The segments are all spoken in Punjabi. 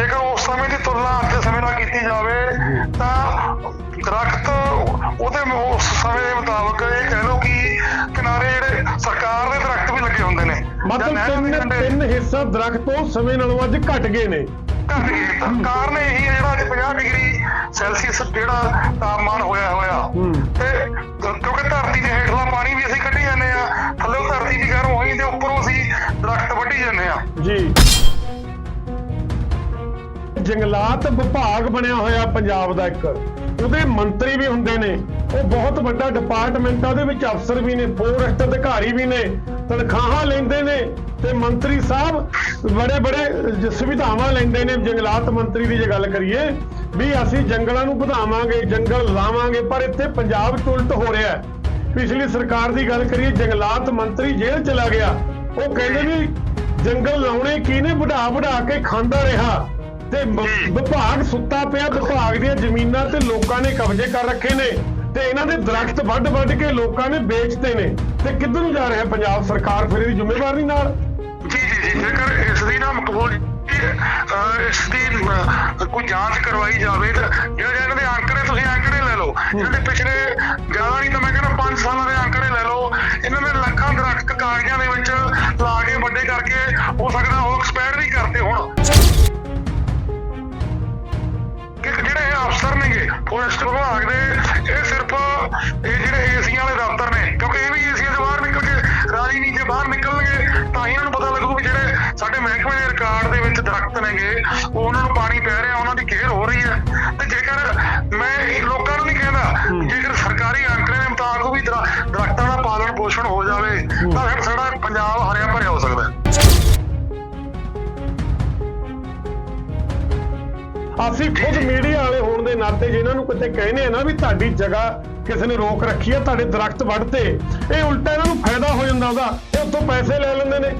ਜੇਕਰ ਉਸ ਸਮੇਂ ਦੀ ਤੁਲਨਾ ਅੱਜ ਦੇ ਸਮੇਂ ਨਾਲ ਕੀਤੀ ਜਾਵੇ ਤਾਂ ਦਰਖਤ ਉਹਦੇ ਉਸ ਸਮੇਂ ਦੇ ਮੁਤਾਬਕ ਇਹ ਕਹਿ ਲਓ ਕਿ ਕਿਨਾਰੇ ਜਿਹੜੇ ਸਰਕਾਰ ਦੇ ਦਰਖਤ ਵੀ ਲੱਗੇ ਹੁੰਦੇ ਨੇ। ਮਤਲਬ ਦੇ ਤਿੰਨ ਤਿੰਨ ਹਿੱਸਾ ਦਰਖਤ ਉਸ ਸਮੇਂ ਨਾਲੋਂ ਅੱਜ ਘਟ ਗਏ ਨੇ। ਘੱਟ ਗਏ ਤਾਂ ਕਾਰਨ ਇਹੀ ਜਿਹੜਾ ਅੱਜ 50 ਡਿਗਰੀ ਸੈਲਸੀਅਸ ਜਿਹੜਾ ਤਾਪਮਾਨ ਹੋਇਆ ਹੋਇਆ। ਤੇ ਕਿਉਂਕਿ ਧਰਤੀ ਦੇ ਹੇਠਲਾ ਪਾਣੀ ਵੀ ਅਸੀਂ ਕੱਢੀ ਜਾਂਦੇ ਆ ਥੱਲੇ ਧਰਤੀ ਵੀ ਗਰਮ ਹੋਈ ਤੇ ਉੱਪਰੋਂ ਅਸੀਂ ਦਰਖਤ ਵੱਢੀ ਜਾਂਦੇ ਆ ਜੀ। ਜੰਗਲਾਤ ਵਿਭਾਗ ਬਣਿਆ ਹੋਇਆ ਪੰਜਾਬ ਦਾ ਇੱਕ। ਉਹਦੇ ਮੰਤਰੀ ਵੀ ਹੁੰਦੇ ਨੇ। ਉਹ ਬਹੁਤ ਵੱਡਾ ਡਿਪਾਰਟਮੈਂਟ ਆ, ਉਹਦੇ ਵਿੱਚ ਅਫਸਰ ਵੀ ਨੇ ਫੋਰੈਸਟ ਅਧਿਕਾਰੀ ਵੀ ਨੇ, ਤਨਖਾਹਾਂ ਲੈਂਦੇ ਨੇ ਤੇ ਮੰਤਰੀ ਸਾਹਿਬ ਬੜੇ ਬੜੇ ਸੁਵਿਧਾਵਾਂ ਲੈਂਦੇ ਨੇ। ਜੰਗਲਾਤ ਮੰਤਰੀ ਦੀ ਜੇ ਗੱਲ ਕਰੀਏ ਵੀ ਅਸੀਂ ਜੰਗਲਾਂ ਨੂੰ ਵਧਾਵਾਂਗੇ, ਜੰਗਲ ਲਾਵਾਂਗੇ, ਪਰ ਇੱਥੇ ਪੰਜਾਬ 'ਚ ਉਲਟ ਹੋ ਰਿਹਾ ਹੈ। ਪਿਛਲੀ ਸਰਕਾਰ ਦੀ ਗੱਲ ਕਰੀਏ, ਜੰਗਲਾਤ ਮੰਤਰੀ ਜੇਲ੍ਹ ਚਲਾ ਗਿਆ। ਉਹ ਕਹਿੰਦੇ ਵੀ ਜੰਗਲ ਲਾਉਣੇ ਕੀ ਨੇ? ਵਧਾ ਵਢਾ ਕੇ ਖਾਂਦਾ ਰਿਹਾ। ਤੇ ਵਿਭਾਗ ਸੁੱਤਾ ਪਿਆ ਵਿਭਾਗ ਦੀਆਂ ਜ਼ਮੀਨਾਂ ਤੇ ਲੋਕਾਂ ਨੇ ਕਬਜ਼ੇ ਕਰ ਰੱਖੇ ਨੇ ਤੇ ਇਹਨਾਂ ਦੇ ਦਰਖਤ ਵੱਢ ਵੱਢ ਕੇ ਲੋਕਾਂ ਨੇ ਵੇਚਦੇ ਨੇ। ਤੇ ਕਿੱਧਰ ਨੂੰ ਜਾ ਰਿਹਾ ਪੰਜਾਬ ਸਰਕਾਰ ਫਿਰ ਇਹਦੀ ਜ਼ਿੰਮੇਵਾਰ ਨਹੀਂ ਨਾਲ? ਜੀ ਜੀ ਜੀ ਜੇਕਰ ਇਸ ਦੀ ਨਾ ਮਕਬੂਲ ਇਸ ਦੀ ਕੋਈ ਜਾਂਚ ਕਰਵਾਈ ਜਾਵੇ ਤਾਂ ਜਿਹੜੇ ਇਹਨਾਂ ਦੇ ਅੰਕੜੇ ਤੁਸੀਂ ਅੰਕੜੇ ਲੈ ਲਓ। ਦੇ ਪਿਛਲੇ ਜ਼ਿਆਦਾ ਨਹੀਂ ਤਾਂ ਮੈਂ ਕਹਿੰਦਾ 5 ਸਾਲਾਂ ਦੇ ਅੰਕੜੇ ਲੈ ਲਓ। ਇਹਨਾਂ ਨੇ ਲੱਖਾਂ ਦਰਖਤ ਕਾਗਜ਼ਾਂ ਦੇ ਵਿੱਚ ਲਾ ਕੇ ਵੱਡੇ ਕਰਕੇ ਹੋ ਸਕਦਾ ਉਹ ਐਕਸਪਾਇਰ ਵੀ ਕਰਤੇ ਹੁਣ। ਕਿ ਜਿਹੜੇ ਇਹ ਅਫਸਰ ਨੇਗੇ ਫੋਰੈਸਟ ਵਿਭਾਗ ਦੇ, ਇਹ ਸਿਰਫ ਇਹ ਜਿਹੜੇ ਏਸੀਆਂ ਵਾਲੇ ਦਫ਼ਤਰ ਨੇ, ਕਿਉਂਕਿ ਇਹ ਵੀ ਏਸੀਆਂ ਤੋਂ ਬਾਹਰ ਨਿਕਲ ਕੇ, ਰਾਜੀ ਨਹੀਂ, ਜੇ ਬਾਹਰ ਨਿਕਲਣਗੇ, ਤਾਂ ਹੀ ਇਹਨਾਂ ਨੂੰ ਪਤਾ ਲੱਗੂ ਵੀ ਜਿਹੜੇ ਸਾਡੇ ਮਹਿਕਮੇ ਦੇ ਰਿਕਾਰਡ ਦੇ ਵਿੱਚ ਦਰਖਤ ਨੇਗੇ, ਉਹ ਉਹਨਾਂ ਨੂੰ ਪਾਣੀ ਪੈ ਰਿਹਾ, ਉਹਨਾਂ ਦੀ ਕੇਅਰ ਹੋ ਰਹੀ ਹੈ। ਤੇ ਜੇਕਰ ਮੈਂ ਲੋਕਾਂ ਨੂੰ ਨਹੀਂ ਕਹਿੰਦਾ ਜੇਕਰ ਸਰਕਾਰੀ ਅੰਕੜੇ ਦੇ ਮੁਤਾਬਕ ਵੀ ਦਰ- ਦਰਖਤਾਂ ਦਾ ਪਾਲਣ ਪੋਸ਼ਣ ਹੋ ਜਾਵੇ, ਤਾਂ ਫਿਰ ਸਾਡਾ ਪੰਜਾਬ ਅਸੀਂ ਖੁਦ ਮੀਡੀਆ ਵਾਲੇ ਹੋਣ ਦੇ ਨਾਤੇ ਜਿਨ੍ਹਾਂ ਨੂੰ ਕਿਤੇ ਕਹਿੰਦੇ ਆ ਨਾ ਵੀ ਤੁਹਾਡੀ ਜਗ੍ਹਾ ਕਿਸੇ ਨੇ ਰੋਕ ਰੱਖੀ ਆ ਤੁਹਾਡੇ ਦਰਖਤ ਵੱਢਤੇ ਇਹ ਉਲਟਾ ਇਹਨਾਂ ਨੂੰ ਫਾਇਦਾ ਹੋ ਜਾਂਦਾ ਉਹਦਾ ਇਹ ਉੱਥੋਂ ਪੈਸੇ ਲੈ ਲੈਂਦੇ ਨੇ।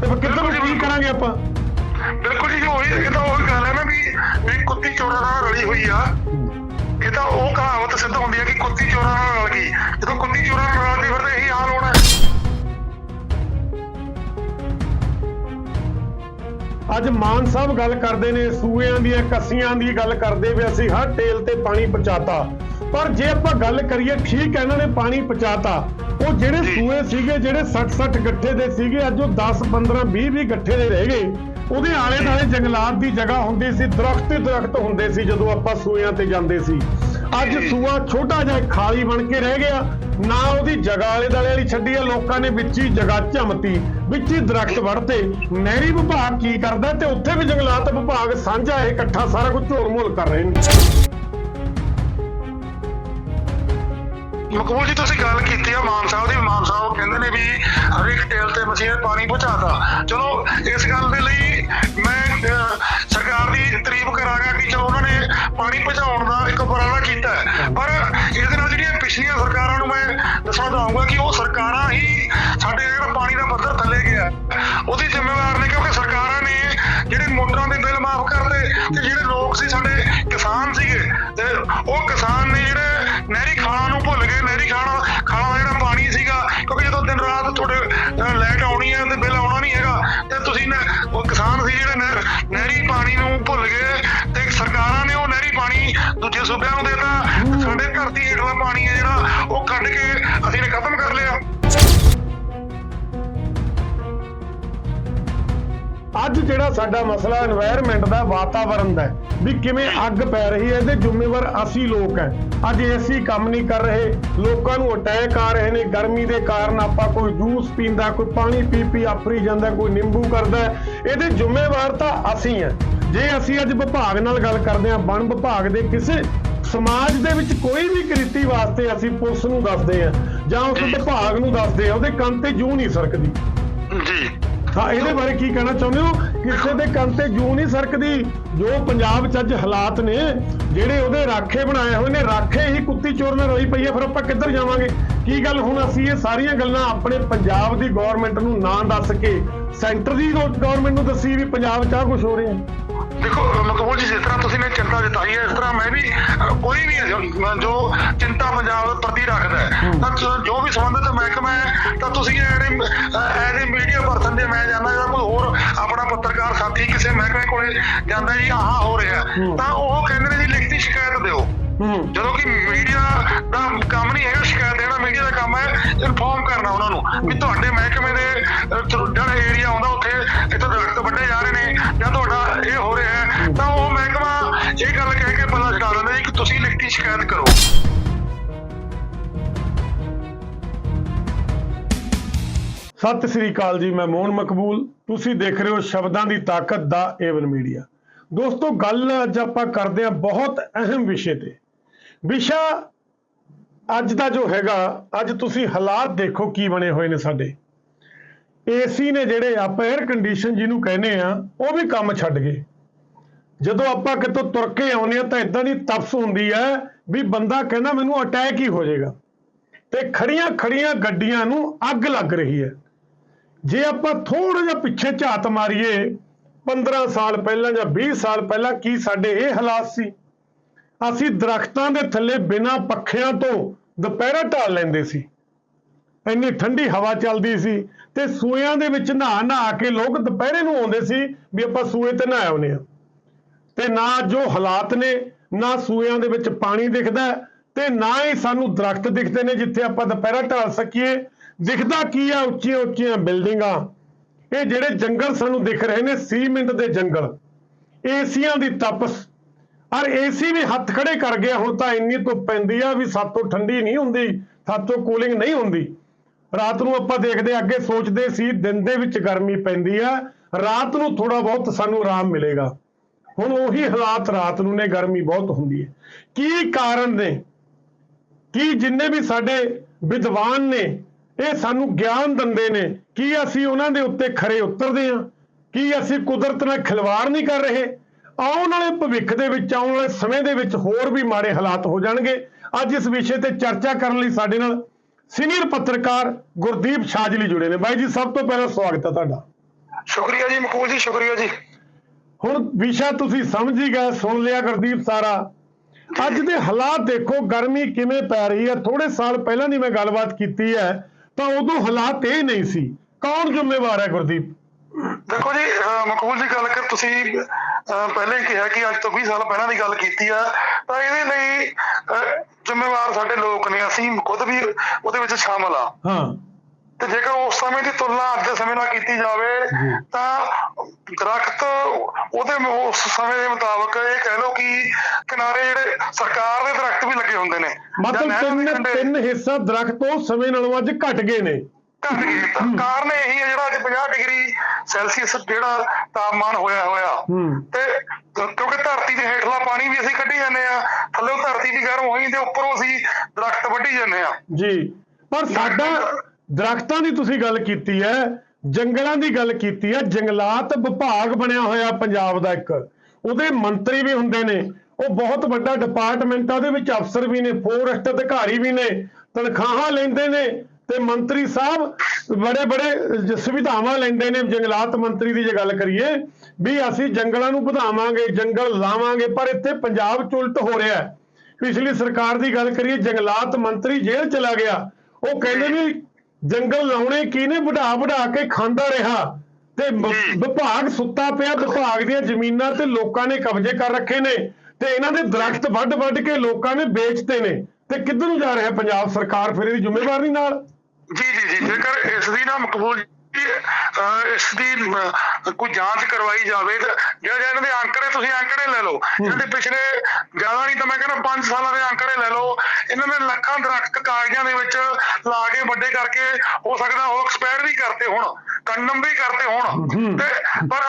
ਤੇ ਫਿਰ ਕਿੱਧਰ ਨੂੰ ਕੀ ਕਰਾਂਗੇ ਆਪਾਂ? ਬਿਲਕੁਲ ਜੀ ਉਹੀ ਇਹ ਤਾਂ ਉਹੀ ਗੱਲ ਹੈ ਨਾ ਵੀ ਵੀ ਕੁੱਤੀ ਚੋਰਾਂ ਨਾਲ ਰਲੀ ਹੋਈ ਆ। ਇਹ ਤਾਂ ਉਹ ਕਹਾਵਤ ਸਿੱਧ ਹੁੰਦੀ ਹੈ ਕਿ ਕੁੱਤੀ ਚੋਰਾਂ ਨਾਲ ਰਲ ਗਈ। ਜਦੋਂ ਕੁੱਤੀ ਚੋਰਾਂ ਨਾਲ ਰਲਦੀ ਫਿਰ ਤਾਂ ਇਹੀ ਹਾਲ ਹੋਣਾ। ਅੱਜ ਮਾਨ ਸਾਹਿਬ ਗੱਲ ਕਰਦੇ ਨੇ ਸੂਇਆਂ ਦੀਆਂ ਕੱਸੀਆਂ ਦੀ ਗੱਲ ਕਰਦੇ ਵੀ ਅਸੀਂ ਹਰ ਟੇਲ ਤੇ ਪਾਣੀ ਪਹੁੰਚਾਤਾ। ਪਰ ਜੇ ਆਪਾਂ ਗੱਲ ਕਰੀਏ ਠੀਕ ਇਹਨਾਂ ਨੇ ਪਾਣੀ ਪਹੁੰਚਾਤਾ। ਉਹ ਜਿਹੜੇ ਸੂਏ ਸੀਗੇ ਜਿਹੜੇ 60-60 ਗੱਠੇ ਦੇ ਸੀਗੇ ਅੱਜ ਉਹ 10 15 20 20 ਗੱਠੇ ਦੇ ਰਹਿ ਗਏ। ਉਹਦੇ ਆਲੇ ਦੁਆਲੇ ਜੰਗਲਾਤ ਦੀ ਜਗ੍ਹਾ ਹੁੰਦੀ ਸੀ ਦਰਖਤ ਹੀ ਦਰਖਤ ਹੁੰਦੇ ਸੀ ਜਦੋਂ ਆਪਾਂ ਸੂਇਆਂ ਤੇ ਜਾਂਦੇ ਸੀ। ਅੱਜ ਸੂਆ ਛੋਟਾ ਜਿਹਾ ਖਾਲੀ ਬਣ ਕੇ ਰਹਿ ਗਿਆ। ਨਾ ਉਹਦੀ ਜਗ੍ਹਾ ਆਲੇ ਦੁਆਲੇ ਵਾਲੀ ਛੱਡੀ ਆ, ਲੋਕਾਂ ਨੇ ਵਿੱਚ ਹੀ ਜਗ੍ਹਾ ਝਮਤੀ, ਵਿੱਚ ਹੀ ਦਰਖਤ ਵੜਤੇ। ਨਹਿਰੀ ਵਿਭਾਗ ਕੀ ਕਰਦਾ ਤੇ ਉੱਥੇ ਵੀ ਜੰਗਲਾਤ ਵਿਭਾਗ ਸਾਂਝਾ ਇਹ ਇਕੱਠਾ ਸਾਰਾ ਕੁਝ ਝੋਲ-ਮੋਲ ਕਰ ਰਹੇ ਨੇ। ਮਕਬੂਲ ਜੀ, ਤੁਸੀਂ ਗੱਲ ਕੀਤੀ ਆ ਮਾਨ ਸਾਹਿਬ ਦੀ। ਮਾਨ ਸਾਹਿਬ ਕਹਿੰਦੇ ਨੇ ਵੀ ਹਰ ਇੱਕ ਟੇਲ ਤੇ ਮਸੀਹ ਪਾਣੀ ਪਹੁੰਚਾਤਾ। ਚਲੋ, ਇਸ ਗੱਲ ਦੇ ਲਈ ਮੈਂ ਸਰਕਾਰ ਦੀ ਤਾਰੀਫ ਕਰਾਂਗਾ ਕਿ ਚਲੋ ਉਹਨਾਂ ਨੇ ਪਾਣੀ ਪਹੁੰਚਾਉਣ ਦਾ ਇੱਕ ਉਪਰਾਲਾ ਕੀਤਾ ਪਰ ਇਹਦੇ ਨਾਲ ਜਿਹੜੀਆਂ ਪਿਛਲੀਆਂ ਸਰਕਾਰਾਂ ਨੂੰ ਮੈਂ ਦੱਸਣਾ ਚਾਹੂੰਗਾ ਕਿ ਉਹ ਸਰਕਾਰਾਂ ਹੀ ਸਾਡੇ ਜਿਹੜਾ ਪਾਣੀ ਦਾ ਪੱਧਰ ਥੱਲੇ ਗਿਆ ਉਹਦੀ ਜ਼ਿੰਮੇਵਾਰ ਨੇ ਕਿਉਂਕਿ ਸਰਕਾਰਾਂ ਨੇ ਜਿਹੜੇ ਮੋਟਰਾਂ ਦੇ ਬਿੱਲ ਮਾਫ ਕਰਦੇ ਤੇ ਜਿਹੜੇ ਲੋਕ ਸੀ ਸਾਡੇ ਕਿਸਾਨ ਸੀਗੇ, ਤੇ ਉਹ ਕਿਸਾਨ ਨੇ ਪਾਣੀਆਂ ਤੇ ਬਿੱਲ ਆਉਣਾ ਨਹੀਂ ਹੈਗਾ। ਤੇ ਤੁਸੀਂ ਨਾ, ਉਹ ਕਿਸਾਨ ਸੀ ਜਿਹੜੇ ਨਹਿਰੀ ਪਾਣੀ ਨੂੰ ਭੁੱਲ ਗਏ ਤੇ ਸਰਕਾਰਾਂ ਨੇ ਉਹ ਨਹਿਰੀ ਪਾਣੀ ਦੂਜੇ ਸੂਬਿਆਂ ਨੂੰ ਦੇਤਾ। ਸਾਡੇ ਘਰ ਦੀ ਹੇਠਲਾ ਪਾਣੀ ਹੈ ਜਿਹੜਾ, ਉਹ ਕੱਢ ਕੇ ਅਸੀਂ ਨੇ ਖਤਮ ਕਰ ਲਿਆ। ਅੱਜ ਜਿਹੜਾ ਸਾਡਾ ਮਸਲਾ এনवायरमेंट ਦਾ ਵਾਤਾਵਰਣ ਦਾ ਹੈ ਵੀ ਕਿਵੇਂ ਅੱਗ ਪੈ ਰਹੀ ਹੈ ਇਹਦੇ ਜ਼ਿੰਮੇਵਾਰ ਅਸੀਂ ਲੋਕ ਹੈ। ਅੱਜ ਏਸੀ ਕੰਮ ਨਹੀਂ ਕਰ ਰਹੇ। ਲੋਕਾਂ ਨੂੰ ਅਟੈਕ ਆ ਰਹੇ ਨੇ। ਗਰਮੀ ਦੇ ਕਾਰਨ ਆਪਾਂ ਕੋਈ ਜੂਸ ਪੀਂਦਾ ਕੋਈ ਪਾਣੀ ਪੀ ਪੀ ਆਫਰੀ ਜਾਂਦਾ ਕੋਈ ਨਿੰਬੂ ਕਰਦਾ। ਇਹਦੇ ਜ਼ਿੰਮੇਵਾਰ ਤਾਂ ਅਸੀਂ ਹੈ। ਜੇ ਅਸੀਂ ਅੱਜ ਵਿਭਾਗ ਨਾਲ ਗੱਲ ਕਰਦੇ ਹਾਂ ਵਣ ਵਿਭਾਗ ਦੇ ਕਿਸੇ ਸਮਾਜ ਦੇ ਵਿੱਚ ਕੋਈ ਵੀ ਕ੍ਰਿਤੀ ਵਾਸਤੇ ਅਸੀਂ ਪੁਲਿਸ ਨੂੰ ਦੱਸਦੇ ਹਾਂ ਜਾਂ ਉਸ ਵਿਭਾਗ ਨੂੰ ਦੱਸਦੇ ਹਾਂ ਉਹਦੇ ਕੰਨ ਤੇ ਜੂ ਨਹੀਂ ਸਰਕਦੀ। ਜੀ। ਹਾਂ ਇਹਦੇ ਬਾਰੇ ਕੀ ਕਹਿਣਾ ਚਾਹੁੰਦੇ ਹੋ? ਕਿਸੇ ਦੇ ਕੰਨ ਤੇ ਜੂ ਨਹੀਂ ਸਰਕਦੀ। ਜੋ ਪੰਜਾਬ 'ਚ ਅੱਜ ਹਾਲਾਤ ਨੇ, ਜਿਹੜੇ ਉਹਦੇ ਰਾਖੇ ਬਣਾਏ ਹੋਏ ਨੇ, ਰਾਖੇ ਹੀ ਕੁੱਤੀ ਚੋਰ ਨਾਲ ਰੋਈ ਪਈ ਹੈ, ਫਿਰ ਆਪਾਂ ਕਿੱਧਰ ਜਾਵਾਂਗੇ? ਕੀ ਗੱਲ ਹੁਣ ਅਸੀਂ ਇਹ ਸਾਰੀਆਂ ਗੱਲਾਂ ਆਪਣੇ ਪੰਜਾਬ ਦੀ ਗਵਰਨਮੈਂਟ ਨੂੰ ਨਾ ਦੱਸ ਕੇ ਸੈਂਟਰ ਦੀ ਗਵਰਨਮੈਂਟ ਨੂੰ ਦੱਸੀ ਵੀ ਪੰਜਾਬ 'ਚ ਆ ਕੁਝ ਹੋ ਰਿਹਾ। ਦੇਖੋ ਮਕਬੂਲ ਜੀ ਜਿਸ ਤਰ੍ਹਾਂ ਤੁਸੀਂ ਨੇ ਚਿੰਤਾ ਜਤਾਈ ਹੈ ਇਸ ਤਰ੍ਹਾਂ ਮੈਂ ਵੀ ਕੋਈ ਵੀ ਜੋ- ਚਿੰਤਾ ਪੰਜਾਬ ਪ੍ਰਤੀ ਰੱਖਦਾ ਹੈ ਤਾਂ ਜੋ- ਵੀ ਸੰਬੰਧਿਤ ਮਹਿਕਮਾ ਹੈ ਤਾਂ ਤੁਸੀਂ ਐਜ਼ ਏ ਮੀਡੀਆ ਪਰਸਨ ਜੇ ਮੈਂ ਜਾਂਦਾ ਜਾਂ ਕੋਈ ਹੋਰ ਆਪਣਾ ਪੱਤਰਕਾਰ ਸਾਥੀ ਕਿਸੇ ਮਹਿਕਮੇ ਕੋਲੇ ਜਾਂਦਾ ਜੀ ਆਹ ਹੋ ਰਿਹਾ। ਤਾਂ ਉਹ ਕਹਿੰਦੇ ਨੇ ਜੀ ਲਿਖਤੀ ਸ਼ਿਕਾਇਤ ਦਿਓ। ਜਦੋਂ ਕਿ ਮੀਡੀਆ ਦਾ ਕੰਮ ਨਹੀਂ ਹੈਗਾ, ਸ਼ਿਕਾਇਤ ਦੇਣਾ ਮੀਡੀਆ ਦਾ ਕੰਮ ਹੈ ਇਨਫੋਰਮ ਕਰਨਾ ਉਹਨਾਂ ਨੂੰ ਵੀ ਤੁਹਾਡੇ ਮਹਿਕਮੇ ਦੇ ਜਿਹੜਾ ਏਰੀਆ ਆਉਂਦਾ ਉੱਥੇ, ਇੱਥੇ ਦਰਖਤ ਵੱਡੇ ਜਾ ਰਹੇ ਨੇ ਜਾਂ ਤੁਹਾਡਾ ਇਹ ਹੋ ਰਿਹਾ ਹੈ, ਤਾਂ ਉਹ ਮਹਿਕਮਾ ਇਹ ਗੱਲ ਕਹਿ ਕੇ ਪਤਾ ਛਡਾ ਦਿੰਦਾ ਕਿ ਤੁਸੀਂ ਲਿਖਤੀ ਸ਼ਿਕਾਇਤ ਕਰੋ। ਸਤਿ ਸ੍ਰੀ ਅਕਾਲ ਜੀ, ਮੈਂ ਮੋਹਨ ਮਕਬੂਲ। ਤੁਸੀਂ ਦੇਖ ਰਹੇ ਹੋ ਸ਼ਬਦਾਂ ਦੀ ਤਾਕਤ ਦਾ ਏਵਨ ਮੀਡੀਆ ਦੋਸਤੋ, ਗੱਲ ਅੱਜ ਆਪਾਂ ਕਰਦੇ ਹਾਂ ਬਹੁਤ ਅਹਿਮ ਵਿਸ਼ੇ ਤੇ। ਵਿਸ਼ਾ ਅੱਜ ਦਾ ਜੋ ਹੈਗਾ, ਅੱਜ ਤੁਸੀਂ ਹਾਲਾਤ ਦੇਖੋ ਕੀ ਬਣੇ ਹੋਏ ਨੇ ਸਾਡੇ। ਏਸੀ ਨੇ ਜਿਹੜੇ ਆਪਾਂ 에ਅਰ ਕੰਡੀਸ਼ਨ ਜਿਹਨੂੰ ਕਹਿੰਦੇ ਆ, ਉਹ ਵੀ ਕੰਮ ਛੱਡ ਗਏ। ਜਦੋਂ ਆਪਾਂ ਕਿਤੋਂ ਤੁਰ ਕੇ ਆਉਂਦੇ ਆ, ਤਾਂ ਇਦਾਂ ਦੀ ਤਪਸ ਹੁੰਦੀ ਹੈ ਵੀ ਬੰਦਾ ਕਹਿੰਦਾ ਮੈਨੂੰ ਅਟੈਕ ਹੀ ਹੋ ਜਾਏਗਾ। ਤੇ ਖੜੀਆਂ ਖੜੀਆਂ ਗੱਡੀਆਂ ਨੂੰ ਅੱਗ ਲੱਗ ਰਹੀ ਹੈ। ਜੇ ਆਪਾਂ ਥੋੜਾ ਜਿਹਾ ਪਿੱਛੇ ਝਾਤ ਮਾਰੀਏ 15 ਸਾਲ ਪਹਿਲਾਂ ਜਾਂ 20 ਸਾਲ ਪਹਿਲਾਂ ਕੀ ਸਾਡੇ ਇਹ ਹਾਲਾਤ ਸੀ? ਅਸੀਂ ਦਰਖਤਾਂ ਦੇ ਥੱਲੇ ਬਿਨਾਂ ਪੱਖਿਆਂ ਤੋਂ ਦੁਪਹਿਰਾ ਢਾਲ ਲੈਂਦੇ ਸੀ। ਇੰਨੀ ਠੰਡੀ ਹਵਾ ਚੱਲਦੀ ਸੀ ਤੇ ਸੂਇਆਂ ਦੇ ਵਿੱਚ ਨਹਾ ਨਹਾ ਕੇ ਲੋਕ ਦੁਪਹਿਰੇ ਨੂੰ ਆਉਂਦੇ ਸੀ ਵੀ ਆਪਾਂ ਸੂਏ ਤੇ ਨਹਾ ਆਉਨੇ ਆ ਤੇ ਨਾ ਜੋ ਹਾਲਾਤ ਨੇ, ਨਾ ਸੂਇਆਂ ਦੇ ਵਿੱਚ ਪਾਣੀ ਦਿਖਦਾ ਤੇ ਨਾ ਹੀ ਸਾਨੂੰ ਦਰਖਤ ਦਿਖਦੇ ਨੇ ਜਿੱਥੇ ਆਪਾਂ ਦੁਪਹਿਰਾ ਢਾਲ ਸਕੀਏ। ਦਿਖਦਾ ਕੀ ਆ? ਉੱਚੀਆਂ ਉੱਚੀਆਂ ਬਿਲਡਿੰਗਾਂ। ਇਹ ਜਿਹੜੇ ਜੰਗਲ ਸਾਨੂੰ ਦਿਖ ਰਹੇ ਨੇ, ਸੀਮਿੰਟ ਦੇ ਜੰਗਲ। ਏਸੀਆਂ ਦੀ ਤਪਸ। ਔਰ ਏਸੀ ਵੀ ਹੱਥ ਖੜੇ ਕਰ ਗਿਆ, ਹੁਣ ਤਾਂ ਇੰਨੀ ਧੁੱਪ ਪੈਂਦੀ ਆ ਵੀ ਸਾਤੋਂ ਠੰਡੀ ਨਹੀਂ ਹੁੰਦੀ ਸਾਤੋਂ ਕੂਲਿੰਗ ਨਹੀਂ ਹੁੰਦੀ। ਰਾਤ ਨੂੰ ਆਪਾਂ ਦੇਖਦੇ ਅੱਗੇ ਸੋਚਦੇ ਸੀ ਦਿਨ ਦੇ ਵਿੱਚ ਗਰਮੀ ਪੈਂਦੀ ਆ, ਰਾਤ ਨੂੰ ਥੋੜਾ ਬਹੁਤ ਸਾਨੂੰ ਆਰਾਮ ਮਿਲੇਗਾ। ਹੁਣ ਉਹੀ ਹਾਲਾਤ ਰਾਤ ਨੂੰ ਨੇ, ਗਰਮੀ ਬਹੁਤ ਹੁੰਦੀ ਹੈ। ਕੀ ਕਾਰਨ ਨੇ? ਕੀ ਜਿੰਨੇ ਵੀ ਸਾਡੇ ਵਿਦਵਾਨ ਨੇ, ਇਹ ਸਾਨੂੰ ਗਿਆਨ ਦਿੰਦੇ ਨੇ, ਕੀ ਅਸੀਂ ਉਹਨਾਂ ਦੇ ਉੱਤੇ ਖਰੇ ਉਤਰਦੇ ਹਾਂ? ਕੀ ਅਸੀਂ ਕੁਦਰਤ ਨਾਲ ਖਿਲਵਾੜ ਨਹੀਂ ਕਰ ਰਹੇ? ਆਉਣ ਵਾਲੇ ਭਵਿੱਖ ਦੇ ਵਿੱਚ ਆਉਣ ਵਾਲੇ ਸਮੇਂ ਦੇ ਵਿੱਚ ਹੋਰ ਵੀ ਮਾੜੇ ਹਾਲਾਤ ਹੋ ਜਾਣਗੇ। ਅੱਜ ਇਸ ਵਿਸ਼ੇ ਤੇ ਚਰਚਾ ਕਰਨ ਲਈ ਸਾਡੇ ਨਾਲ ਸੀਨੀਅਰ ਪੱਤਰਕਾਰ ਗੁਰਦੀਪ ਛਾਜਲੀ ਜੁੜੇ ਨੇ। ਬਾਈ ਜੀ ਸਭ ਤੋਂ ਪਹਿਲਾਂ ਸਵਾਗਤ ਹੈ ਤੁਹਾਡਾ। ਸ਼ੁਕਰੀਆ ਜੀ ਮਕਬੂਲ ਜੀ ਸ਼ੁਕਰੀਆ ਜੀ। ਹੁਣ ਵਿਸ਼ਾ ਤੁਸੀਂ ਸਮਝ ਹੀ ਗਏ ਸੁਣ ਲਿਆ ਗੁਰਦੀਪ ਸਾਰਾ। ਅੱਜ ਦੇ ਹਾਲਾਤ ਦੇਖੋ ਗਰਮੀ ਕਿਵੇਂ ਪੈ ਰਹੀ ਹੈ? ਥੋੜੇ ਸਾਲ ਪਹਿਲਾਂ ਦੀ ਮੈਂ ਗੱਲਬਾਤ ਕੀਤੀ ਹੈ ਤਾਂ ਉਦੋਂ ਹਾਲਾਤ ਇਹ ਨਹੀਂ ਸੀ। ਕੌਣ ਜ਼ਿੰਮੇਵਾਰ ਹੈ ਗੁਰਦੀਪ? ਦੇਖੋ ਜੀ ਮਕਬੂਲ ਜੀ ਗੱਲ ਕਰ ਤੁਸੀਂ ਪਹਿਲਾਂ ਹੀ ਕਿਹਾ ਕਿ ਅੱਜ ਤੋਂ 20 ਸਾਲ ਪਹਿਲਾਂ ਦੀ ਗੱਲ ਕੀਤੀ ਆ ਤਾਂ ਇਹਦੇ ਲਈ ਜ਼ਿੰਮੇਵਾਰ ਸਾਡੇ ਲੋਕ ਨੇ ਅਸੀਂ ਖੁਦ ਵੀ ਉਹਦੇ ਵਿੱਚ ਸ਼ਾਮਲ ਆ। ਹਾਂ। ਤੇ ਜੇਕਰ ਉਸ ਸਮੇਂ ਦੀ ਤੁਲਨਾ ਅੱਜ ਦੇ ਸਮੇਂ ਨਾਲ ਕੀਤੀ ਜਾਵੇ। ਤਾਂ ਦਰਖਤ ਉਹਦੇ ਉਸ ਸਮੇਂ ਦੇ ਮੁਤਾਬਕ ਇਹ ਕਹਿ ਲਓ ਕਿ ਕਿਨਾਰੇ ਜਿਹੜੇ ਸਰਕਾਰ ਦੇ ਦਰਖਤ ਵੀ ਲੱਗੇ ਹੁੰਦੇ ਨੇ। ਮਤਲਬ ਤਿੰਨ ਹਿੱਸਾ ਦਰਖਤ ਉਸ ਸਮੇਂ ਨਾਲੋਂ ਅੱਜ ਘਟ ਗਏ ਨੇ। ਘੱਟ ਗਏ ਤਾਂ ਕਾਰਨ ਇਹੀ ਹੈ ਜਿਹੜਾ ਅੱਜ 50 ਡਿਗਰੀ ਸੈਲਸੀਅਸ ਜਿਹੜਾ ਤਾਪਮਾਨ ਹੋਇਆ ਹੋਇਆ। ਤੇ ਕਿਉਂਕਿ ਧਰਤੀ ਦੇ ਹੇਠਲਾ ਪਾਣੀ ਵੀ ਅਸੀਂ ਕੱਢੀ ਜਾਂਦੇ ਆ ਥੱਲੇ ਧਰਤੀ ਵੀ ਗਰਮ ਹੋਈ ਤੇ ਉੱਪਰੋਂ ਅਸੀਂ ਦਰਖਤ ਵੱਢੀ ਜਾਂਦੇ ਆ ਜੀ। ਪਰ ਸਾਡਾ ਦਰਖਤਾਂ ਦੀ ਤੁਸੀਂ ਗੱਲ ਕੀਤੀ ਹੈ ਜੰਗਲਾਂ ਦੀ ਗੱਲ ਕੀਤੀ ਹੈ ਜੰਗਲਾਤ ਵਿਭਾਗ ਬਣਿਆ ਹੋਇਆ ਪੰਜਾਬ ਦਾ ਇੱਕ। ਉਹਦੇ ਮੰਤਰੀ ਵੀ ਹੁੰਦੇ ਨੇ। ਉਹ ਬਹੁਤ ਵੱਡਾ ਡਿਪਾਰਟਮੈਂਟ ਆ ਉਹਦੇ ਵਿੱਚ ਅਫਸਰ ਵੀ ਨੇ ਫੋਰੈਸਟ ਅਧਿਕਾਰੀ ਵੀ ਨੇ ਤਨਖਾਹਾਂ ਲੈਂਦੇ ਨੇ ਤੇ ਮੰਤਰੀ ਸਾਹਿਬ ਬੜੇ ਬੜੇ ਸੁਵਿਧਾਵਾਂ ਲੈਂਦੇ ਨੇ ਜੰਗਲਾਤ ਮੰਤਰੀ ਦੀ ਜੇ ਗੱਲ ਕਰੀਏ ਵੀ ਅਸੀਂ ਜੰਗਲਾਂ ਨੂੰ ਵਧਾਵਾਂਗੇ ਜੰਗਲ ਲਾਵਾਂਗੇ ਪਰ ਇੱਥੇ ਪੰਜਾਬ 'ਚ ਉਲਟ ਹੋ ਰਿਹਾ ਹੈ। ਪਿਛਲੀ ਸਰਕਾਰ ਦੀ ਗੱਲ ਕਰੀਏ ਜੰਗਲਾਤ ਮੰਤਰੀ ਜੇਲ੍ਹ ਚਲਾ ਗਿਆ। ਉਹ ਕਹਿੰਦੇ ਵੀ ਜੰਗਲ ਲਾਉਣੇ ਕਿਹਨੇ ਵਢਾ ਵਢਾ ਕੇ ਖਾਂਦਾ ਰਿਹਾ? ਤੇ ਵਿਭਾਗ ਸੁੱਤਾ ਪਿਆ ਵਿਭਾਗ ਦੀਆਂ ਜ਼ਮੀਨਾਂ ਤੇ ਲੋਕਾਂ ਨੇ ਕਬਜ਼ੇ ਕਰ ਰੱਖੇ ਨੇ। ਤੇ ਇਹਨਾਂ ਦੇ ਦਰਖਤ ਵੱਢ ਵੱਢ ਕੇ ਲੋਕਾਂ ਨੇ ਵੇਚਤੇ ਨੇ। ਤੇ ਕਿੱਧਰ ਨੂੰ ਜਾ ਰਿਹਾ ਪੰਜਾਬ ਸਰਕਾਰ ਫਿਰ ਇਹਦੀ ਜ਼ਿੰਮੇਵਾਰ ਨਾਲ? ਜੀ ਜੀ ਜੀ ਜੇਕਰ ਇਸ ਦੀ ਨਾ ਮਕਬੂਲ ਇਸ ਦੀ ਕੋਈ ਜਾਂਚ ਕਰਵਾਈ ਜਾਵੇ ਜਿਹੜੇ ਇਹਨਾਂ ਦੇ ਅੰਕੜੇ ਤੁਸੀਂ ਅੰਕੜੇ ਲੈ ਲਓ। ਇਹਨਾਂ ਦੇ ਪਿਛਲੇ ਜ਼ਿਆਦਾ ਨਹੀਂ ਤਾਂ ਮੈਂ ਕਹਿੰਦਾ 5 ਸਾਲਾਂ ਦੇ ਅੰਕੜੇ ਲੈ ਲਓ। ਇਹਨਾਂ ਨੇ ਲੱਖਾਂ ਦਰਖਤ ਕਾਗਜ਼ਾਂ ਦੇ ਵਿੱਚ ਲਾ ਕੇ ਵੱਡੇ ਕਰਕੇ ਹੋ ਸਕਦਾ ਉਹ ਐਕਸਪਾਇਰ ਵੀ ਕਰਤੇ ਹੋਣ ਕੰਡਮ ਵੀ ਕਰਤੇ ਹੋਣ। ਤੇ ਪਰ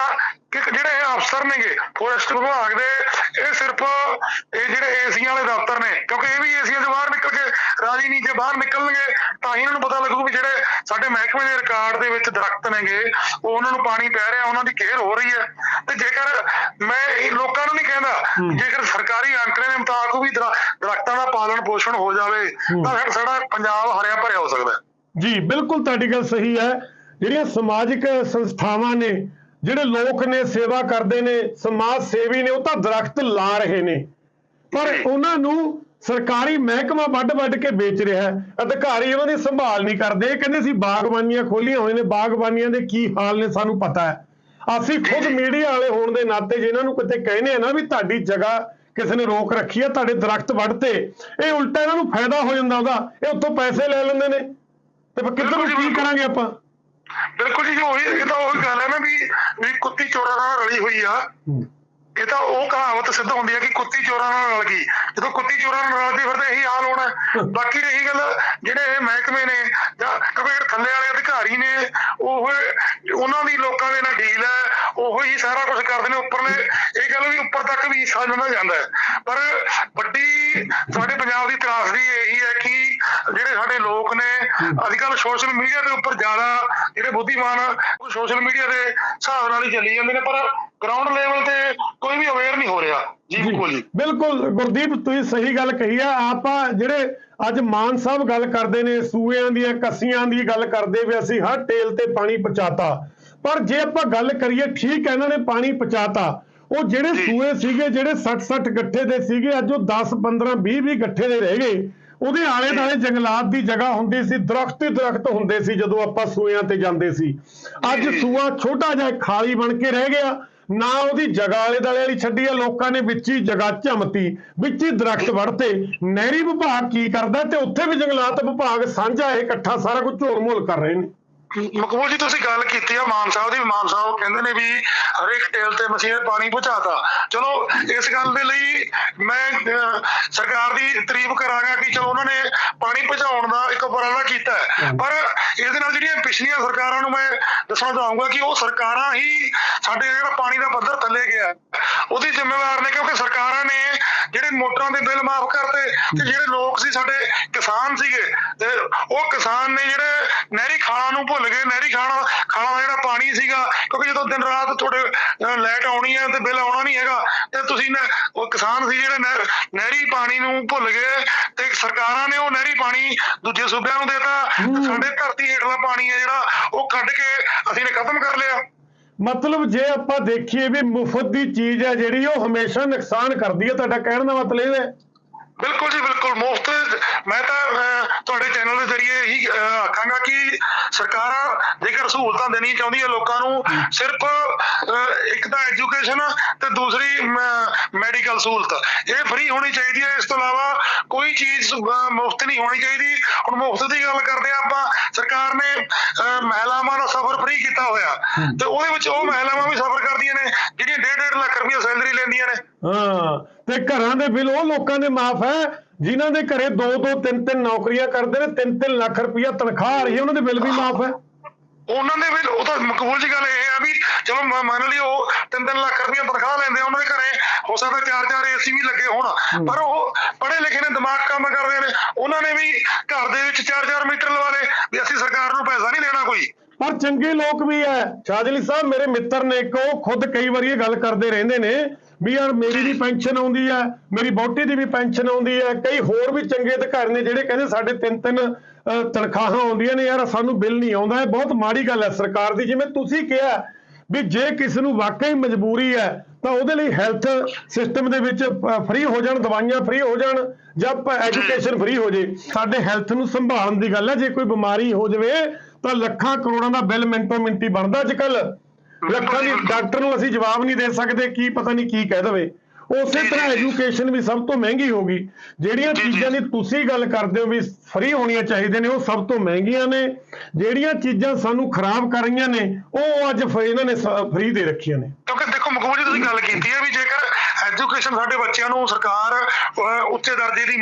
ਕਿ ਜਿਹੜੇ ਇਹ ਅਫਸਰ ਨੇਗੇ ਫੋਰੈਸਟ ਵਿਭਾਗ ਦੇ ਇਹ ਸਿਰਫ ਇਹ ਜਿਹੜੇ ਏਸੀਆਂ ਵਾਲੇ ਦਫ਼ਤਰ ਨੇ ਕਿਉਂਕਿ ਇਹ ਵੀ ਏਸੀਆਂ ਦੇ ਬਾਹਰ ਨਿਕਲ ਕੇ ਰਾਜੀ ਨਹੀਂ ਜੇ ਬਾਹਰ ਨਿਕਲਣਗੇ ਤਾਂ ਹੀ ਇਹਨਾਂ ਨੂੰ ਪਤਾ ਲੱਗੂ ਵੀ ਜਿਹੜੇ ਸਾਡੇ ਮਹਿਕਮੇ ਦੇ ਰਿਕਾਰਡ ਦੇ ਵਿੱਚ ਦਰਖਤ ਨੇਗੇ ਉਹ ਉਹਨਾਂ ਨੂੰ ਪਾਣੀ ਪੈ ਰਿਹਾ ਉਹਨਾਂ ਦੀ ਕੇਅਰ ਹੋ ਰਹੀ ਹੈ। ਤੇ ਜੇਕਰ ਮੈਂ ਇਹ ਲੋਕਾਂ ਨੂੰ ਨਹੀਂ ਕਹਿੰਦਾ ਜੇਕਰ ਸਰਕਾਰੀ ਅੰਕੜੇ ਦੇ ਮੁਤਾਬਕ ਵੀ ਦਰ- ਦਰਖਤਾਂ ਦਾ ਪਾਲਣ ਪੋਸ਼ਣ ਹੋ ਜਾਵੇ ਤਾਂ ਫਿਰ ਸਾਡਾ ਪੰਜਾਬ ਹਰਿਆ ਭਰਿਆ ਹੋ ਸਕਦਾ ਹੈ। ਜੀ ਬਿਲਕੁਲ ਤੁਹਾਡੀ ਗੱਲ ਸਹੀ ਹੈ। ਜਿਹੜੀਆਂ ਸਮਾਜਿਕ ਸੰਸਥਾਵਾਂ ਨੇ ਜਿਹੜੇ ਲੋਕ ਨੇ ਸੇਵਾ ਕਰਦੇ ਨੇ ਸਮਾਜ ਸੇਵੀ ਨੇ ਉਹ ਤਾਂ ਦਰਖਤ ਲਾ ਰਹੇ ਨੇ। ਪਰ। ਉਹਨਾਂ ਨੂੰ ਸਰਕਾਰੀ ਮਹਿਕਮਾ ਵੱਢ-ਵੱਢ ਕੇ ਵੇਚ ਰਿਹਾ ਹੈ। ਅਧਿਕਾਰੀ ਉਹਨਾਂ ਦੀ ਸੰਭਾਲ ਨਹੀਂ ਕਰਦੇ। ਇਹ ਕਹਿੰਦੇ ਸੀ ਬਾਗਬਾਨੀਆਂ ਖੋਲੀਆਂ ਹੋਈਆਂ ਨੇ। ਬਾਗਬਾਨੀਆਂ ਦੇ ਕੀ ਹਾਲ ਨੇ ਸਾਨੂੰ ਪਤਾ ਹੈ। ਅਸੀਂ ਖੁਦ ਮੀਡੀਆ ਵਾਲੇ ਹੋਣ ਦੇ ਨਾਤੇ ਜੇ ਇਹਨਾਂ ਨੂੰ ਕਿਤੇ ਕਹਿੰਦੇ ਆ ਨਾ ਵੀ ਤੁਹਾਡੀ ਜਗ੍ਹਾ ਕਿਸੇ ਨੇ ਰੋਕ ਰੱਖੀ ਆ ਤੁਹਾਡੇ ਦਰਖਤ ਵੱਢਤੇ ਇਹ ਉਲਟਾ ਇਹਨਾਂ ਨੂੰ ਫਾਇਦਾ ਹੋ ਜਾਂਦਾ ਉਹਦਾ। ਇਹ ਉੱਥੋਂ ਪੈਸੇ ਲੈ ਲੈਂਦੇ ਨੇ। ਤੇ ਫਿਰ ਕਿੱਧਰ ਨੂੰ ਕੀ ਕਰਾਂਗੇ ਆਪਾਂ? ਬਿਲਕੁਲ ਜੀ ਉਹੀ ਇਹ ਤਾਂ ਉਹੀ ਗੱਲ ਹੈ ਨਾ ਵੀ ਵੀ ਕੁੱਤੀ ਚੋਰਾਂ ਨਾਲ ਰਲੀ ਹੋਈ ਆ। ਇਹ ਤਾਂ ਉਹ ਕਹਾਵਤ ਸਿੱਧ ਹੁੰਦੀ ਹੈ ਕਿ ਕੁੱਤੀ ਚੋਰਾਂ ਨਾਲ ਰਲ ਗਈ। ਜਦੋਂ ਕੁੱਤੀ ਚੋਰਾਂ ਨੂੰ ਰਲਦੀ ਫਿਰ ਤਾਂ ਇਹੀ ਹਾਲ ਹੋਣਾ। ਬਾਕੀ ਰਹੀ ਗੱਲ, ਜਿਹੜੇ ਇਹ ਮਹਿਕਮੇ ਨੇ, ਜਾਂ ਕਿਉਂਕਿ ਥੱਲੇ ਵਾਲੇ ਅਧਿਕਾਰੀ ਨੇ, ਉਹ ਉਹਨਾਂ ਦੀ ਲੋਕਾਂ ਦੇ ਨਾਲ ਡੀਲ ਹੈ, ਉਹ ਹੀ ਸਾਰਾ ਕੁਝ ਕਰਦੇ ਨੇ, ਉੱਪਰਲੇ, ਇਹ ਗੱਲ ਵੀ ਉੱਪਰ ਤੱਕ ਵੀ ਸਮਝਣਾ ਜਾਂਦਾ ਹੈ। ਪਰ ਵੱਡੀ, ਸਾਡੇ ਪੰਜਾਬ ਦੀ ਤਰਾਸਦੀ ਇਹੀ ਹੈ ਕਿ ਜਿਹੜੇ ਸਾਡੇ ਲੋਕ ਨੇ ਅੱਜ ਕੱਲ ਸੋਸ਼ਲ ਮੀਡੀਆ ਦੇ ਉੱਪਰ ਜ਼ਿਆਦਾ ਜਿਹੜੇ ਬੁੱਧੀਮਾਨ ਉਹ ਸੋਸ਼ਲ ਮੀਡੀਆ ਦੇ ਹਿਸਾਬ ਨਾਲ ਹੀ ਚੱਲੀ ਜਾਂਦੇ ਨੇ, ਪਰ ਗਰਾਊਂਡ ਲੈਵਲ ਤੇ ਕੋਈ ਵੀ ਅਵੇਅਰ ਨਹੀਂ ਹੋ ਰਿਹਾ। ਜੀ ਬਿਲਕੁਲ। ਗੁਰਦੀਪ ਤੁਸੀਂ ਸਹੀ ਗੱਲ ਕਹੀ ਆ। ਆਪਾਂ ਜਿਹੜੇ ਅੱਜ ਮਾਨ ਸਾਹਿਬ ਗੱਲ ਕਰਦੇ ਨੇ ਸੂਇਆਂ ਦੀਆਂ ਕੱਸੀਆਂ ਦੀ ਗੱਲ ਕਰਦੇ ਵੀ ਅਸੀਂ ਹਰ ਟੇਲ ਤੇ ਪਾਣੀ ਪਹੁੰਚਾਤਾ। ਪਰ ਜੇ ਆਪਾਂ ਗੱਲ ਕਰੀਏ ਠੀਕ ਇਹਨਾਂ ਨੇ ਪਾਣੀ ਪਹੁੰਚਾਤਾ। ਉਹ ਜਿਹੜੇ। ਸੂਏ ਸੀਗੇ ਜਿਹੜੇ 60-60 ਗੱਠੇ ਦੇ ਸੀਗੇ ਅੱਜ ਉਹ 10 15 20 20 ਗੱਠੇ ਦੇ ਰਹਿ ਗਏ। ਉਹਦੇ ਆਲੇ ਦੁਆਲੇ ਜੰਗਲਾਤ ਦੀ ਜਗ੍ਹਾ ਹੁੰਦੀ ਸੀ ਦਰਖਤ ਹੀ ਦਰਖਤ ਹੁੰਦੇ ਸੀ ਜਦੋਂ ਆਪਾਂ ਸੂਇਆਂ ਤੇ ਜਾਂਦੇ ਸੀ। ਅੱਜ। ਸੂਆ ਛੋਟਾ ਜਿਹਾ ਖਾਲੀ ਬਣ ਕੇ ਰਹਿ ਗਿਆ। ਨਾ ਉਹਦੀ ਜਗ੍ਹਾ ਆਲੇ ਦੁਆਲੇ ਵਾਲੀ ਛੱਡੀ ਆ, ਲੋਕਾਂ ਨੇ ਵਿੱਚ ਹੀ ਜਗ੍ਹਾ ਝਮਤੀ, ਵਿੱਚ ਹੀ ਦਰਖਤ ਵੜਤੇ। ਨਹਿਰੀ ਵਿਭਾਗ ਕੀ ਕਰਦਾ ਤੇ ਉੱਥੇ ਵੀ ਜੰਗਲਾਤ ਵਿਭਾਗ ਸਾਂਝਾ ਇਹ ਇਕੱਠਾ ਸਾਰਾ ਕੁਝ ਝੋਲ-ਮੋਲ ਕਰ ਰਹੇ ਨੇ। ਮਕਬੂਲ ਜੀ ਤੁਸੀਂ ਗੱਲ ਕੀਤੀ ਆ ਮਾਨ ਸਾਹਿਬ ਦੀ ਮਾਨ ਸਾਹਿਬ ਕਹਿੰਦੇ ਨੇ ਵੀ ਹਰੇਕ ਟੇਲ ਤੇ ਮਸ਼ੀਨ ਪਾਣੀ ਪਹੁੰਚਾਤਾ। ਚਲੋ ਇਸ ਗੱਲ ਦੇ ਲਈ ਮੈਂ ਸਰਕਾਰ ਦੀ ਤਾਰੀਫ ਕਰਾਂਗਾ ਕਿ ਚਲੋ ਉਹਨਾਂ ਨੇ ਪਾਣੀ ਪਹੁੰਚਾਉਣ ਦਾ ਇੱਕ ਉਪਰਾਲਾ ਕੀਤਾ ਪਰ ਇਹਦੇ ਨਾਲ ਜਿਹੜੀਆਂ ਪਿਛਲੀਆਂ ਸਰਕਾਰਾਂ ਨੂੰ ਮੈਂ ਦੱਸਣਾ ਚਾਹੂੰਗਾ ਕਿ ਉਹ ਸਰਕਾਰਾਂ ਹੀ ਸਾਡੇ ਜਿਹੜਾ ਪਾਣੀ ਦਾ ਪੱਧਰ ਥੱਲੇ ਗਿਆ ਉਹਦੀ ਜ਼ਿੰਮੇਵਾਰ ਨੇ ਕਿਉਂਕਿ ਸਰਕਾਰਾਂ ਨੇ ਜਿਹੜੇ ਮੋਟਰਾਂ ਦੇ ਬਿੱਲ ਮਾਫ ਕਰਤੇ ਤੇ ਜਿਹੜੇ ਲੋਕ ਸੀ ਸਾਡੇ ਕਿਸਾਨ ਸੀਗੇ ਤੇ ਉਹ ਕਿਸਾਨ ਨੇ ਜਿਹੜੇ ਨਹਿਰੀ ਖਾਣਾ ਨੂੰ ਭੁੱਲ ਗਏ ਨਹਿਰੀ ਖਾਣਾ ਖਾਣਾ ਦਾ ਜਿਹੜਾ ਪਾਣੀ ਸੀਗਾ ਕਿਉਂਕਿ ਜਦੋਂ ਦਿਨ ਰਾਤ ਤੁਹਾਡੇ ਲਾਈਟ ਆਉਣੀ ਹੈ ਤੇ ਬਿੱਲ ਆਉਣਾ ਨਹੀਂ ਹੈਗਾ ਤੇ ਤੁਸੀਂ ਨਾ- ਉਹ ਕਿਸਾਨ ਸੀ ਜਿਹੜੇ ਨਹਿਰ- ਪਾਣੀ ਨੂੰ ਭੁੱਲ ਗਏ ਤੇ ਸਰਕਾਰਾਂ ਨੇ ਉਹ ਨਹਿਰੀ ਪਾਣੀ ਦੂਜੇ ਸੂਬਿਆਂ ਨੂੰ ਦੇਤਾ ਸਾਡੇ ਧਰਤੀ ਹੇਠਲਾ ਪਾਣੀ ਹੈ ਜਿਹੜਾ ਉਹ ਕੱਢ ਕੇ ਅਸੀਂ ਨੇ ਖਤਮ ਕਰ ਲਿਆ। ਮਤਲਬ ਜੇ ਆਪਾਂ ਦੇਖੀਏ ਵੀ ਮੁਫਤ ਦੀ ਚੀਜ਼ ਹੈ ਜਿਹੜੀ, ਉਹ ਹਮੇਸ਼ਾ ਨੁਕਸਾਨ ਕਰਦੀ ਹੈ, ਤੁਹਾਡਾ ਕਹਿਣ ਦਾ ਮਤਲਬ ਇਹ ਹੈ? ਬਿਲਕੁਲ ਜੀ, ਬਿਲਕੁਲ। ਮੁਫਤ, ਮੈਂ ਤਾਂ ਤੁਹਾਡੇ ਚੈਨਲ ਦੇ ਜ਼ਰੀਏ ਹੀ ਆਖਾਂਗਾ ਕਿ ਸਰਕਾਰਾਂ ਜੇਕਰ ਸਹੂਲਤਾਂ ਦੇਣੀਆਂ ਚਾਹੁੰਦੀਆਂ ਲੋਕਾਂ ਨੂੰ ਸਿਰਫ ਇੱਕ ਤਾਂ ਐਜੂਕੇਸ਼ਨ ਤੇ ਦੂਸਰੀ ਮੈਡੀਕਲ ਸਹੂਲਤ। ਇਹ ਫ੍ਰੀ ਹੋਣੀ ਚਾਹੀਦੀ ਹੈ ਇਸ ਤੋਂ ਇਲਾਵਾ ਕੋਈ ਚੀਜ਼ ਮੁਫਤ ਨਹੀਂ ਹੋਣੀ ਚਾਹੀਦੀ। ਹੁਣ ਮੁਫਤ ਦੀ ਗੱਲ ਕਰਦੇ ਆ ਆਪਾਂ ਸਰਕਾਰ ਨੇ ਮਹਿਲਾਵਾਂ ਦਾ ਸਫ਼ਰ ਫ੍ਰੀ ਕੀਤਾ ਹੋਇਆ। ਤੇ ਉਹਦੇ ਵਿੱਚ ਉਹ ਮਹਿਲਾਵਾਂ ਵੀ ਸਫ਼ਰ ਕਰਦੀਆਂ ਨੇ ਜਿਹੜੀਆਂ 1.5 ਲੱਖ ਰੁਪਏ ਸੈਲਰੀ ਲੈਂਦੀਆਂ ਨੇ। ਹਾਂ ਤੇ ਘਰਾਂ ਦੇ ਬਿੱਲ ਉਹ ਲੋਕਾਂ ਦੇ ਮਾਫ ਹੈ ਜਿਨ੍ਹਾਂ ਦੇ ਘਰੇ ਦੋ ਦੋ ਤਿੰਨ ਤਿੰਨ ਨੌਕਰੀਆਂ ਕਰਦੇ ਨੇ ਤਿੰਨ ਤਿੰਨ ਲੱਖ ਰੁਪਇਆ ਤਨਖਾਹ ਆ ਰਹੀ ਹੈ ਉਹਨਾਂ ਦੇ ਬਿੱਲ ਵੀ ਮਾਫ ਹੈ। ਉਹਨਾਂ ਦੇ ਵੀ ਉਹ ਤਾਂ ਮਕਬੂਲ ਜੀ ਗੱਲ ਇਹ ਆ ਵੀ ਚਲੋ ਮੰਨ ਲਈ ਉਹ 3-3 ਲੱਖ ਰੁਪਏ ਤਨਖਾਹ ਲੈਂਦੇ ਉਹਨਾਂ ਦੇ ਘਰੇ ਹੋ ਸਕਦਾ ਚਾਰ ਚਾਰ ਏਸੀ ਵੀ ਲੱਗੇ ਹੋਣ। ਪਰ ਉਹ ਪੜ੍ਹੇ ਲਿਖੇ ਨੇ ਦਿਮਾਗ ਕੰਮ ਕਰਦੇ ਨੇ ਉਹਨਾਂ ਨੇ ਵੀ ਘਰ ਦੇ ਵਿੱਚ 4-4 ਮੀਟਰ ਲਵਾ ਲਏ ਵੀ ਅਸੀਂ ਸਰਕਾਰ ਨੂੰ ਪੈਸਾ ਨਹੀਂ ਦੇਣਾ ਕੋਈ। ਪਰ ਚੰਗੇ ਲੋਕ ਵੀ ਹੈ ਸ਼ਾਜਲੀ ਸਾਹਿਬ ਮੇਰੇ ਮਿੱਤਰ ਨੇ ਇੱਕ ਉਹ ਖੁਦ ਕਈ ਵਾਰੀ ਇਹ ਗੱਲ ਕਰਦੇ ਰਹਿੰਦੇ ਨੇ ਵੀ ਯਾਰ ਮੇਰੀ ਵੀ ਪੈਨਸ਼ਨ ਆਉਂਦੀ ਹੈ ਮੇਰੀ ਬੋਟੀ ਦੀ ਵੀ ਪੈਨਸ਼ਨ ਆਉਂਦੀ ਹੈ ਕਈ ਹੋਰ ਵੀ ਚੰਗੇ ਅਧਿਕਾਰੀ ਨੇ ਜਿਹੜੇ ਕਹਿੰਦੇ ਸਾਡੇ ਤਿੰਨ ਤਿੰਨ ਤਨਖਾਹਾਂ ਆਉਂਦੀਆਂ ਨੇ ਯਾਰ, ਸਾਨੂੰ ਬਿੱਲ ਨਹੀਂ ਆਉਂਦਾ, ਇਹ ਬਹੁਤ ਮਾੜੀ ਗੱਲ ਹੈ ਸਰਕਾਰ ਦੀ। ਜਿਵੇਂ ਤੁਸੀਂ ਕਿਹਾ ਵੀ ਜੇ ਕਿਸੇ ਨੂੰ ਵਾਕਈ ਮਜਬੂਰੀ ਹੈ ਤਾਂ ਉਹਦੇ ਲਈ ਹੈਲਥ ਸਿਸਟਮ ਦੇ ਵਿੱਚ ਫ੍ਰੀ ਹੋ ਜਾਣ, ਦਵਾਈਆਂ ਫ੍ਰੀ ਹੋ ਜਾਣ, ਜਾਂ ਐਜੂਕੇਸ਼ਨ ਫ੍ਰੀ ਹੋ ਜੇ। ਸਾਡੇ ਹੈਲਥ ਨੂੰ ਸੰਭਾਲਣ ਦੀ ਗੱਲ ਹੈ ਜੇ ਕੋਈ ਬਿਮਾਰੀ ਹੋ ਜਾਵੇ, ਤਾਂ ਲੱਖਾਂ ਕਰੋੜਾਂ ਦਾ ਬਿੱਲ ਮਿੰਟੋ ਮਿੰਟੀ ਬਣਦਾ ਅੱਜ ਕੱਲ ਲੱਖਾਂ ਦੀ ਡਾਕਟਰ ਨੂੰ ਅਸੀਂ ਜਵਾਬ ਨਹੀਂ ਦੇ ਸਕਦੇ ਕੀ ਪਤਾ ਨਹੀਂ ਕੀ ਕਹਿ ਦਵੇ। ਉਸੇ ਤਰ੍ਹਾਂ। ਐਜੂਕੇਸ਼ਨ ਵੀ ਸਭ ਤੋਂ ਮਹਿੰਗੀ ਹੋ ਗਈ। ਜਿਹੜੀਆਂ। ਚੀਜ਼ਾਂ ਦੀ ਤੁਸੀਂ ਗੱਲ ਕਰਦੇ ਹੋ ਵੀ ਫ੍ਰੀ ਹੋਣੀਆਂ ਚਾਹੀਦੀਆਂ ਨੇ ਉਹ ਸਭ ਤੋਂ ਮਹਿੰਗੀਆਂ ਨੇ। ਜਿਹੜੀਆਂ ਚੀਜ਼ਾਂ ਸਾਨੂੰ ਖਰਾਬ ਕਰ ਰਹੀਆਂ ਨੇ ਉਹ ਅੱਜ ਇਹਨਾਂ ਨੇ ਫ੍ਰੀ ਦੇ ਰੱਖੀਆਂ ਨੇ। ਕਿਉਂਕਿ ਦੇਖੋ ਮਕਬੂਲ ਜੀ ਤੁਸੀਂ ਗੱਲ ਕੀਤੀ ਹੈ ਵੀ ਜੇਕਰ ਐਜੂਕੇਸ਼ਨ ਸਾਡੇ ਬੱਚਿਆਂ ਨੂੰ ਸਰਕਾਰ ਉੱਚੇ ਦਰਜੇ ਦੀ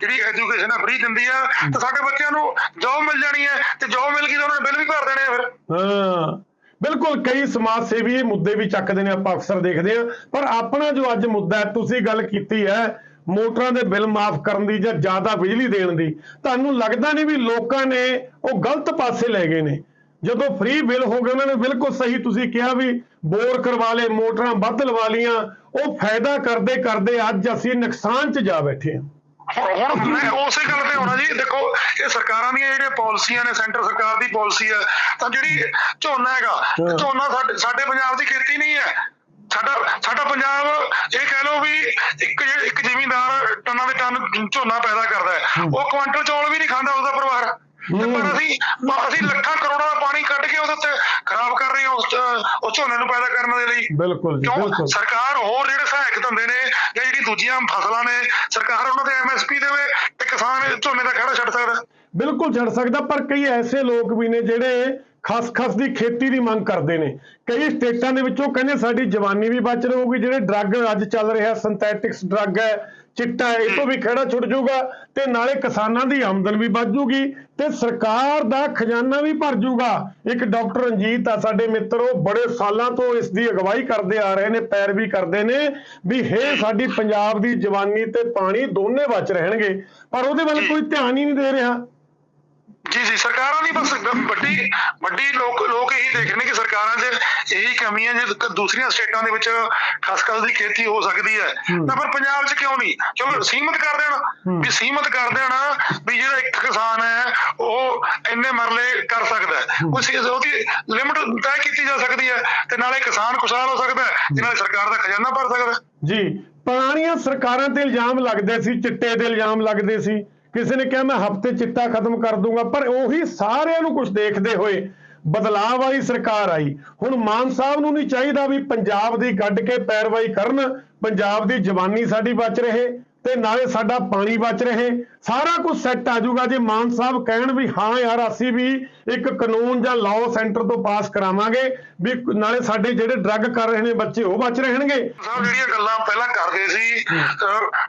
ਜਿਹੜੀ ਐਜੂਕੇਸ਼ਨ ਹੈ ਫ੍ਰੀ ਦਿੰਦੀ ਆ ਤਾਂ ਸਾਡੇ ਬੱਚਿਆਂ ਨੂੰ ਜੌਬ ਮਿਲ ਜਾਣੀ ਹੈ ਤੇ ਜੌਬ ਮਿਲ ਗਈ ਤਾਂ ਉਹਨਾਂ ਨੇ ਬਿੱਲ ਵੀ ਭਰ ਦੇਣੇ ਆ ਫਿਰ। ਹਾਂ। ਬਿਲਕੁਲ ਕਈ ਸਮਾਜ ਸੇਵੀ ਮੁੱਦੇ ਵੀ ਚੱਕਦੇ ਨੇ, ਆਪਾਂ ਅਕਸਰ ਦੇਖਦੇ ਹਾਂ। ਪਰ ਆਪਣਾ ਜੋ ਅੱਜ ਮੁੱਦਾ ਹੈ, ਤੁਸੀਂ ਗੱਲ ਕੀਤੀ ਹੈ ਮੋਟਰਾਂ ਦੇ ਬਿੱਲ ਮਾਫ ਕਰਨ ਦੀ ਜਾਂ ਜ਼ਿਆਦਾ ਬਿਜਲੀ ਦੇਣ ਦੀ, ਤੁਹਾਨੂੰ ਲੱਗਦਾ ਨਹੀਂ ਵੀ ਲੋਕਾਂ ਨੇ ਉਹ ਗਲਤ ਪਾਸੇ ਲੈ ਗਏ ਨੇ? ਜਦੋਂ ਫ੍ਰੀ ਬਿੱਲ ਹੋ ਗਏ, ਉਹਨਾਂ ਨੇ ਬਿਲਕੁਲ ਸਹੀ ਤੁਸੀਂ ਕਿਹਾ ਵੀ ਬੋਰ ਕਰਵਾ ਲਏ, ਮੋਟਰਾਂ ਵੱਧ ਲਵਾ ਲੀਆਂ ਉਹ ਫਾਇਦਾ ਕਰਦੇ ਕਰਦੇ ਅੱਜ ਅਸੀਂ ਨੁਕਸਾਨ 'ਚ ਜਾ ਬੈਠੇ ਹਾਂ। ਹੁਣ ਮੈਂ ਉਸੇ ਗੱਲ ਤੇ ਹੋਣਾ ਜੀ। ਦੇਖੋ ਇਹ ਸਰਕਾਰਾਂ ਦੀਆਂ ਜਿਹੜੀਆਂ ਪਾਲਿਸੀਆਂ ਨੇ ਸੈਂਟਰ ਸਰਕਾਰ ਦੀ ਪਾਲਿਸੀ ਹੈ ਤਾਂ ਜਿਹੜੀ ਝੋਨਾ ਹੈਗਾ। ਝੋਨਾ ਸਾਡੇ ਸਾਡੇ ਪੰਜਾਬ ਦੀ ਖੇਤੀ ਨਹੀਂ ਹੈ। ਸਾਡਾ ਸਾਡਾ ਪੰਜਾਬ ਇਹ ਕਹਿ ਲਓ ਵੀ ਇੱਕ ਇੱਕ ਜ਼ਿਮੀਂਦਾਰ ਟਨਾਂ ਦੇ ਟਨ ਝੋਨਾ ਪੈਦਾ ਕਰਦਾ ਹੈ। ਉਹ ਕੁਆਂਟਲ ਚੌਲ ਵੀ ਨਹੀਂ ਖਾਂਦਾ ਉਹਦਾ ਪਰਿਵਾਰ। ਤੇ ਪਰ। ਅਸੀਂ ਅਸੀਂ ਲੱਖਾਂ ਕਰੋੜਾਂ ਦਾ ਪਾਣੀ ਕੱਢ ਕੇ ਉਹਦੇ ਉੱਤੇ ਖਰਾਬ ਕਰ ਰਹੇ ਹਾਂ ਉਸ ਅਹ ਉਸ ਝੋਨੇ ਨੂੰ ਪੈਦਾ ਕਰਨ ਦੇ ਲਈ। ਬਿਲਕੁਲ ਜੀ ਬਿਲਕੁਲ। ਸਰਕਾਰ ਹੋਰ ਜਿਹੜੇ ਸਹਾਇਕ ਧੰਦੇ ਨੇ ਜਾਂ ਜਿਹੜੀ ਦੂਜੀਆਂ ਫਸਲਾਂ ਨੇ ਸਰਕਾਰ ਉਹਨਾਂ ਤੇ ਐਮਐਸਪੀ ਦੇਵੇ ਤੇ ਕਿਸਾਨ ਝੋਨੇ ਦਾ ਖੜਾ ਛੱਡ ਸਕਦਾ। ਬਿਲਕੁਲ ਛੱਡ ਸਕਦਾ ਪਰ ਕਈ ਐਸੇ ਲੋਕ ਵੀ ਨੇ ਜਿਹੜੇ ਖਸ-ਖਸ ਦੀ ਖੇਤੀ ਦੀ ਮੰਗ ਕਰਦੇ ਨੇ। ਕਈ ਸਟੇਟਾਂ ਦੇ ਵਿੱਚੋਂ ਕਹਿੰਦੇ ਸਾਡੀ ਜਵਾਨੀ ਵੀ ਬਚ ਰਹੂਗੀ ਜਿਹੜੇ ਡਰੱਗ ਅੱਜ ਚੱਲ ਰਿਹਾ ਸਿੰਥੈਟਿਕਸ ਡਰੱਗ ਹੈ ਚਿੱਟਾ ਇਹ ਤੋਂ ਵੀ ਖੜਾ ਛੁੱਟ ਜਾਊਗਾ ਤੇ ਨਾਲੇ ਕਿਸਾਨਾਂ ਦੀ ਆਮਦਨ ਵੀ ਵੱਧ ਜੂਗੀ ਤੇ ਸਰਕਾਰ ਦਾ ਖਜ਼ਾਨਾ ਵੀ ਭਰ ਜੂਗਾ ਇੱਕ ਡਾਕਟਰ ਰਣਜੀਤ ਆ ਸਾਡੇ ਮਿੱਤਰ, ਉਹ ਬੜੇ ਸਾਲਾਂ ਤੋਂ ਇਸ ਦੀ ਅਗਵਾਈ ਕਰਦੇ ਆ ਰਹੇ ਨੇ, ਪੈਰਵੀ ਕਰਦੇ ਨੇ ਵੀ ਹੇ ਸਾਡੀ ਪੰਜਾਬ ਦੀ ਜਵਾਨੀ ਤੇ ਪਾਣੀ ਦੋਨੇ ਬਚ ਰਹਿਣਗੇ। ਪਰ ਉਹਦੇ ਵੱਲ ਕੋਈ ਧਿਆਨ ਹੀ ਨਹੀਂ ਦੇ ਰਿਹਾ। ਜੀ ਜੀ ਸਰਕਾਰਾਂ ਦੀ ਬਸ ਵੱਡੀ ਵੱਡੀ ਲੋਕ ਲੋਕ ਇਹੀ ਦੇਖ ਰਹੇ ਨੇ ਕਿ ਸਰਕਾਰਾਂ 'ਚ ਇਹੀ ਕਮੀਆਂ ਜੇ ਦੂਸਰੀਆਂ ਸਟੇਟਾਂ ਦੇ ਵਿੱਚ ਖਸਖਸ ਦੀ ਖੇਤੀ ਹੋ ਸਕਦੀ ਹੈ। ਤਾਂ ਫਿਰ ਪੰਜਾਬ 'ਚ ਕਿਉਂ ਨਹੀਂ? ਚਲੋ ਸੀਮਤ ਕਰ ਦੇਣ। ਵੀ ਸੀਮਤ ਕਰ ਦੇਣ ਵੀ ਜਿਹੜਾ ਇੱਕ ਕਿਸਾਨ ਹੈ ਉਹ ਇੰਨੇ ਮਰਲੇ ਕਰ ਸਕਦਾ ਹੈ। ਕੋਈ ਉਹਦੀ ਲਿਮਟ ਤੈਅ ਕੀਤੀ ਜਾ ਸਕਦੀ ਹੈ ਤੇ ਨਾਲੇ ਕਿਸਾਨ ਖੁਸ਼ਹਾਲ ਹੋ ਸਕਦਾ ਹੈ ਤੇ ਨਾਲੇ ਸਰਕਾਰ ਦਾ ਖਜ਼ਾਨਾ ਭਰ ਸਕਦਾ ਜੀ ਪੁਰਾਣੀਆਂ ਸਰਕਾਰਾਂ ਤੇ ਇਲਜ਼ਾਮ ਲੱਗਦੇ ਸੀ ਚਿੱਟੇ ਦੇ ਇਲਜ਼ਾਮ ਲੱਗਦੇ ਸੀ। ਕਿਸੇ ਨੇ ਕਿਹਾ, ਮੈਂ ਹਫ਼ਤੇ ਚਿੱਟਾ ਖਤਮ ਕਰ ਦੂੰਗਾ। ਪਰ ਉਹੀ ਸਾਰਿਆਂ ਨੂੰ ਕੁਝ ਦੇਖਦੇ ਹੋਏ ਬਦਲਾਅ ਵਾਲੀ ਸਰਕਾਰ ਆਈ। ਹੁਣ ਮਾਨ ਸਾਹਿਬ ਨੂੰ ਨਹੀਂ ਚਾਹੀਦਾ ਵੀ ਪੰਜਾਬ ਦੀ ਗੱਡ ਕੇ ਪੈਰਵਾਈ ਕਰਨ, ਪੰਜਾਬ ਦੀ ਜਵਾਨੀ ਸਾਡੀ ਬਚ ਰਹੇ। ਤੇ ਨਾਲੇ ਸਾਡਾ ਪਾਣੀ ਬਚ ਰਹੇ। ਸਾਰਾ ਕੁਝ ਸੈੱਟ ਆ ਜਾਊਗਾ ਜੇ ਮਾਨ ਸਾਹਿਬ ਕਹਿਣ ਵੀ ਹਾਂ ਯਾਰ ਅਸੀਂ ਵੀ ਇੱਕ ਕਾਨੂੰਨ ਜਾਂ ਲਾਅ ਸੈਂਟਰ ਤੋਂ ਪਾਸ ਕਰਾਵਾਂਗੇ ਵੀ ਨਾਲੇ ਸਾਡੇ ਜਿਹੜੇ ਡਰੱਗ ਕਰ ਰਹੇ ਨੇ ਬੱਚੇ ਉਹ ਬਚ ਰਹਿਣਗੇ। ਸਾਹਿਬ ਜਿਹੜੀਆਂ ਗੱਲਾਂ ਪਹਿਲਾਂ ਕਰਦੇ ਸੀ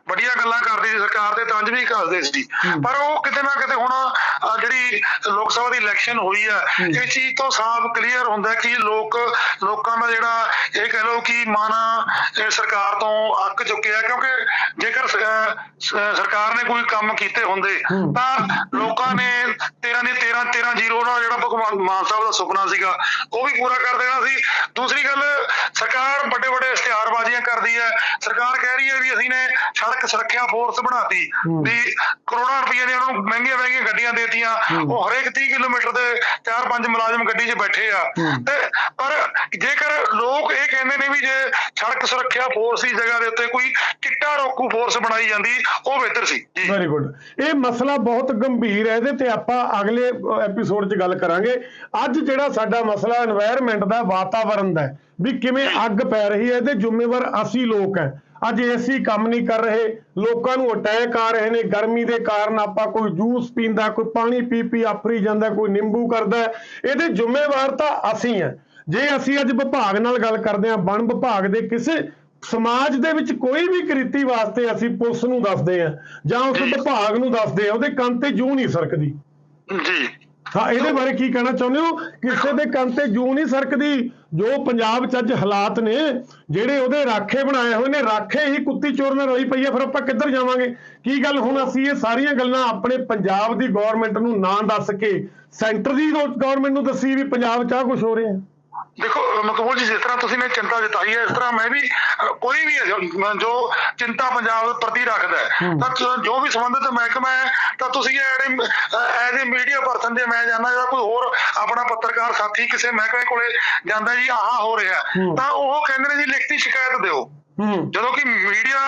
ਵੱਡੀਆਂ ਗੱਲਾਂ ਕਰਦੇ ਸੀ ਸਰਕਾਰ ਦੇ ਤੰਜ ਵੀ ਕਰਦੇ ਸੀ। ਪਰ ਉਹ ਕਿਤੇ ਨਾ ਕਿਤੇ ਹੁਣ ਜਿਹੜੀ ਲੋਕ ਸਭਾ ਦੀ ਇਲੈਕਸ਼ਨ ਹੋਈ ਆ ਇਹ ਚੀਜ਼ ਤੋਂ ਸਾਫ਼ ਕਲੀਅਰ ਹੁੰਦਾ ਕਿ ਲੋਕ ਲੋਕਾਂ ਦਾ ਜਿਹੜਾ ਇਹ ਕਹਿ ਲਓ ਕਿ ਮਨ ਸਰਕਾਰ ਤੋਂ ਅੱਕ ਚੁੱਕਿਆ ਕਿਉਂਕਿ ਜੇਕਰ ਸਰਕਾਰ ਨੇ ਕੋਈ ਕੰਮ ਕੀਤੇ ਹੁੰਦੇ। ਤਾਂ ਲੋਕਾਂ ਨੇ 13 ਦੀ 13 13 ਜ਼ੀਰੋ ਦਾ ਜਿਹੜਾ ਭਗਵਾਨ ਮਾਨ ਸਾਹਿਬ ਦਾ ਸੁਪਨਾ ਸੀਗਾ ਉਹ ਵੀ ਪੂਰਾ ਕਰ ਦੇਣਾ ਸੀ ਦੂਸਰੀ ਗੱਲ ਸਰਕਾਰ ਵੱਡੇ ਵੱਡੇ ਇਸ਼ਤਿਹਾਰਬਾਜ਼ੀਆਂ ਕਰਦੀ ਹੈ ਸਰਕਾਰ ਕਹਿ ਰਹੀ ਹੈ ਵੀ ਅਸੀਂ ਨੇ ਸੜਕ ਸੁਰੱਖਿਆ ਫੋਰਸ ਬਣਾਤੀ। ਵੀ ਕਰੋੜਾਂ ਰੁਪਏ ਦੀਆਂ ਉਹਨਾਂ ਨੂੰ ਮਹਿੰਗੀਆਂ ਮਹਿੰਗੀਆਂ ਗੱਡੀਆਂ ਦੇਤੀਆਂ। ਉਹ ਹਰੇਕ 30 ਕਿਲੋਮੀਟਰ ਦੇ 4-5 ਮੁਲਾਜ਼ਮ ਗੱਡੀ 'ਚ ਬੈਠੇ ਆ। ਤੇ ਪਰ ਜੇਕਰ ਲੋਕ ਇਹ ਕਹਿੰਦੇ ਨੇ ਵੀ ਜੇ ਸੜਕ ਸੁਰੱਖਿਆ ਫੋਰਸ ਦੀ ਜਗ੍ਹਾ ਦੇ ਉੱਤੇ ਕੋਈ ਚਿੱਟਾ ਰੋਕੂ ਫੋਰਸ ਸੁਣਾਈ ਜਾਂਦੀ, ਉਹ ਬਿਹਤਰ ਸੀ। ਜੀ। ਵੈਰੀ ਗੁੱਡ ਇਹ ਮਸਲਾ ਬਹੁਤ ਗੰਭੀਰ ਹੈ ਤੇ ਆਪਾਂ ਅਗਲੇ ਐਪੀਸੋਡ 'ਚ ਗੱਲ ਕਰਾਂਗੇ। ਅੱਜ ਜਿਹੜਾ ਸਾਡਾ ਮਸਲਾ এনवायरमेंट ਦਾ ਵਾਤਾਵਰਣ ਦਾ ਵੀ ਕਿਵੇਂ ਅੱਗ ਪੈ ਰਹੀ ਹੈ ਇਹਦੇ ਜ਼ਿੰਮੇਵਾਰ ਅਸੀਂ ਲੋਕ ਹੈ। ਅੱਜ ਏਸੀ ਕੰਮ ਨਹੀਂ ਕਰ ਰਹੇ, ਲੋਕਾਂ ਨੂੰ ਅਟੈਕ ਆ ਰਹੇ ਨੇ, ਗਰਮੀ ਦੇ ਕਾਰਨ ਆਪਾਂ ਕੋਈ ਜੂਸ ਪੀਂਦਾ, ਕੋਈ ਪਾਣੀ ਪੀ ਪੀ ਆਫਰੀ ਜਾਂਦਾ, ਕੋਈ ਨਿੰਬੂ ਕਰਦਾ ਇਹਦੇ ਜ਼ਿੰਮੇਵਾਰ ਤਾਂ ਅਸੀਂ ਹੈ। ਜੇ ਅਸੀਂ ਅੱਜ ਵਿਭਾਗ ਨਾਲ ਗੱਲ ਕਰਦੇ ਆ ਬਣ ਵਿਭਾਗ ਦੇ ਕਿਸੇ ਸਮਾਜ ਦੇ ਵਿੱਚ ਕੋਈ ਵੀ ਕ੍ਰਿਤੀ ਵਾਸਤੇ ਅਸੀਂ ਪੁਲਿਸ ਨੂੰ ਦੱਸਦੇ ਆ ਜਾਂ ਉਸ। ਵਿਭਾਗ ਨੂੰ ਦੱਸਦੇ ਆ ਉਹਦੇ ਕੰਨ ਤੇ ਜੂ ਨਹੀਂ ਸਰਕਦੀ। ਜੀ। ਹਾਂ ਇਹਦੇ ਬਾਰੇ ਕੀ ਕਹਿਣਾ ਚਾਹੁੰਦੇ ਹੋ? ਕਿਸੇ ਦੇ ਕੰਨ ਤੇ ਜੂ ਨਹੀਂ ਸਰਕਦੀ ਜੋ ਪੰਜਾਬ 'ਚ ਅੱਜ ਹਾਲਾਤ ਨੇ ਜਿਹੜੇ ਉਹਦੇ ਰਾਖੇ ਬਣਾਏ ਹੋਏ ਨੇ ਰਾਖੇ ਹੀ ਕੁੱਤੀ ਚੋਰ ਨਾਲ ਰੋਈ ਪਈ ਹੈ ਫਿਰ ਆਪਾਂ ਕਿੱਧਰ ਜਾਵਾਂਗੇ? ਕੀ ਗੱਲ ਹੁਣ ਅਸੀਂ ਇਹ ਸਾਰੀਆਂ ਗੱਲਾਂ ਆਪਣੇ ਪੰਜਾਬ ਦੀ ਗਵਰਨਮੈਂਟ ਨੂੰ ਨਾ ਦੱਸ ਕੇ ਸੈਂਟਰ ਦੀ ਗਵਰਨਮੈਂਟ ਨੂੰ ਦੱਸੀ ਵੀ ਪੰਜਾਬ 'ਚ ਆ ਕੁਝ ਹੋ ਰਿਹਾ ਦੇਖੋ ਮਕਬੂਲ ਜੀ ਜਿਸ ਤਰ੍ਹਾਂ ਤੁਸੀਂ ਨੇ ਚਿੰਤਾ ਜਤਾਈ ਹੈ ਇਸ ਤਰ੍ਹਾਂ ਮੈਂ ਵੀ ਕੋਈ ਵੀ ਜੋ- ਚਿੰਤਾ ਪੰਜਾਬ ਪ੍ਰਤੀ ਰੱਖਦਾ। ਤਾਂ ਜੋ- ਵੀ ਸੰਬੰਧਿਤ ਮਹਿਕਮਾ ਹੈ ਤਾਂ ਤੁਸੀਂ ਜਿਹੜੇ ਐਜ਼ ਏ ਮੀਡੀਆ ਪਰਸਨ ਜੇ ਮੈਂ ਜਾਣਾ ਜਾਂ ਕੋਈ ਹੋਰ ਆਪਣਾ ਪੱਤਰਕਾਰ ਸਾਥੀ ਕਿਸੇ ਮਹਿਕਮੇ ਕੋਲੇ ਜਾਂਦਾ ਜੀ ਆਹ ਹੋ ਰਿਹਾ। ਤਾਂ ਉਹ ਕਹਿੰਦੇ ਨੇ ਜੀ ਲਿਖਤੀ ਸ਼ਿਕਾਇਤ ਦਿਓ ਜਦੋਂ ਕਿ ਮੀਡੀਆ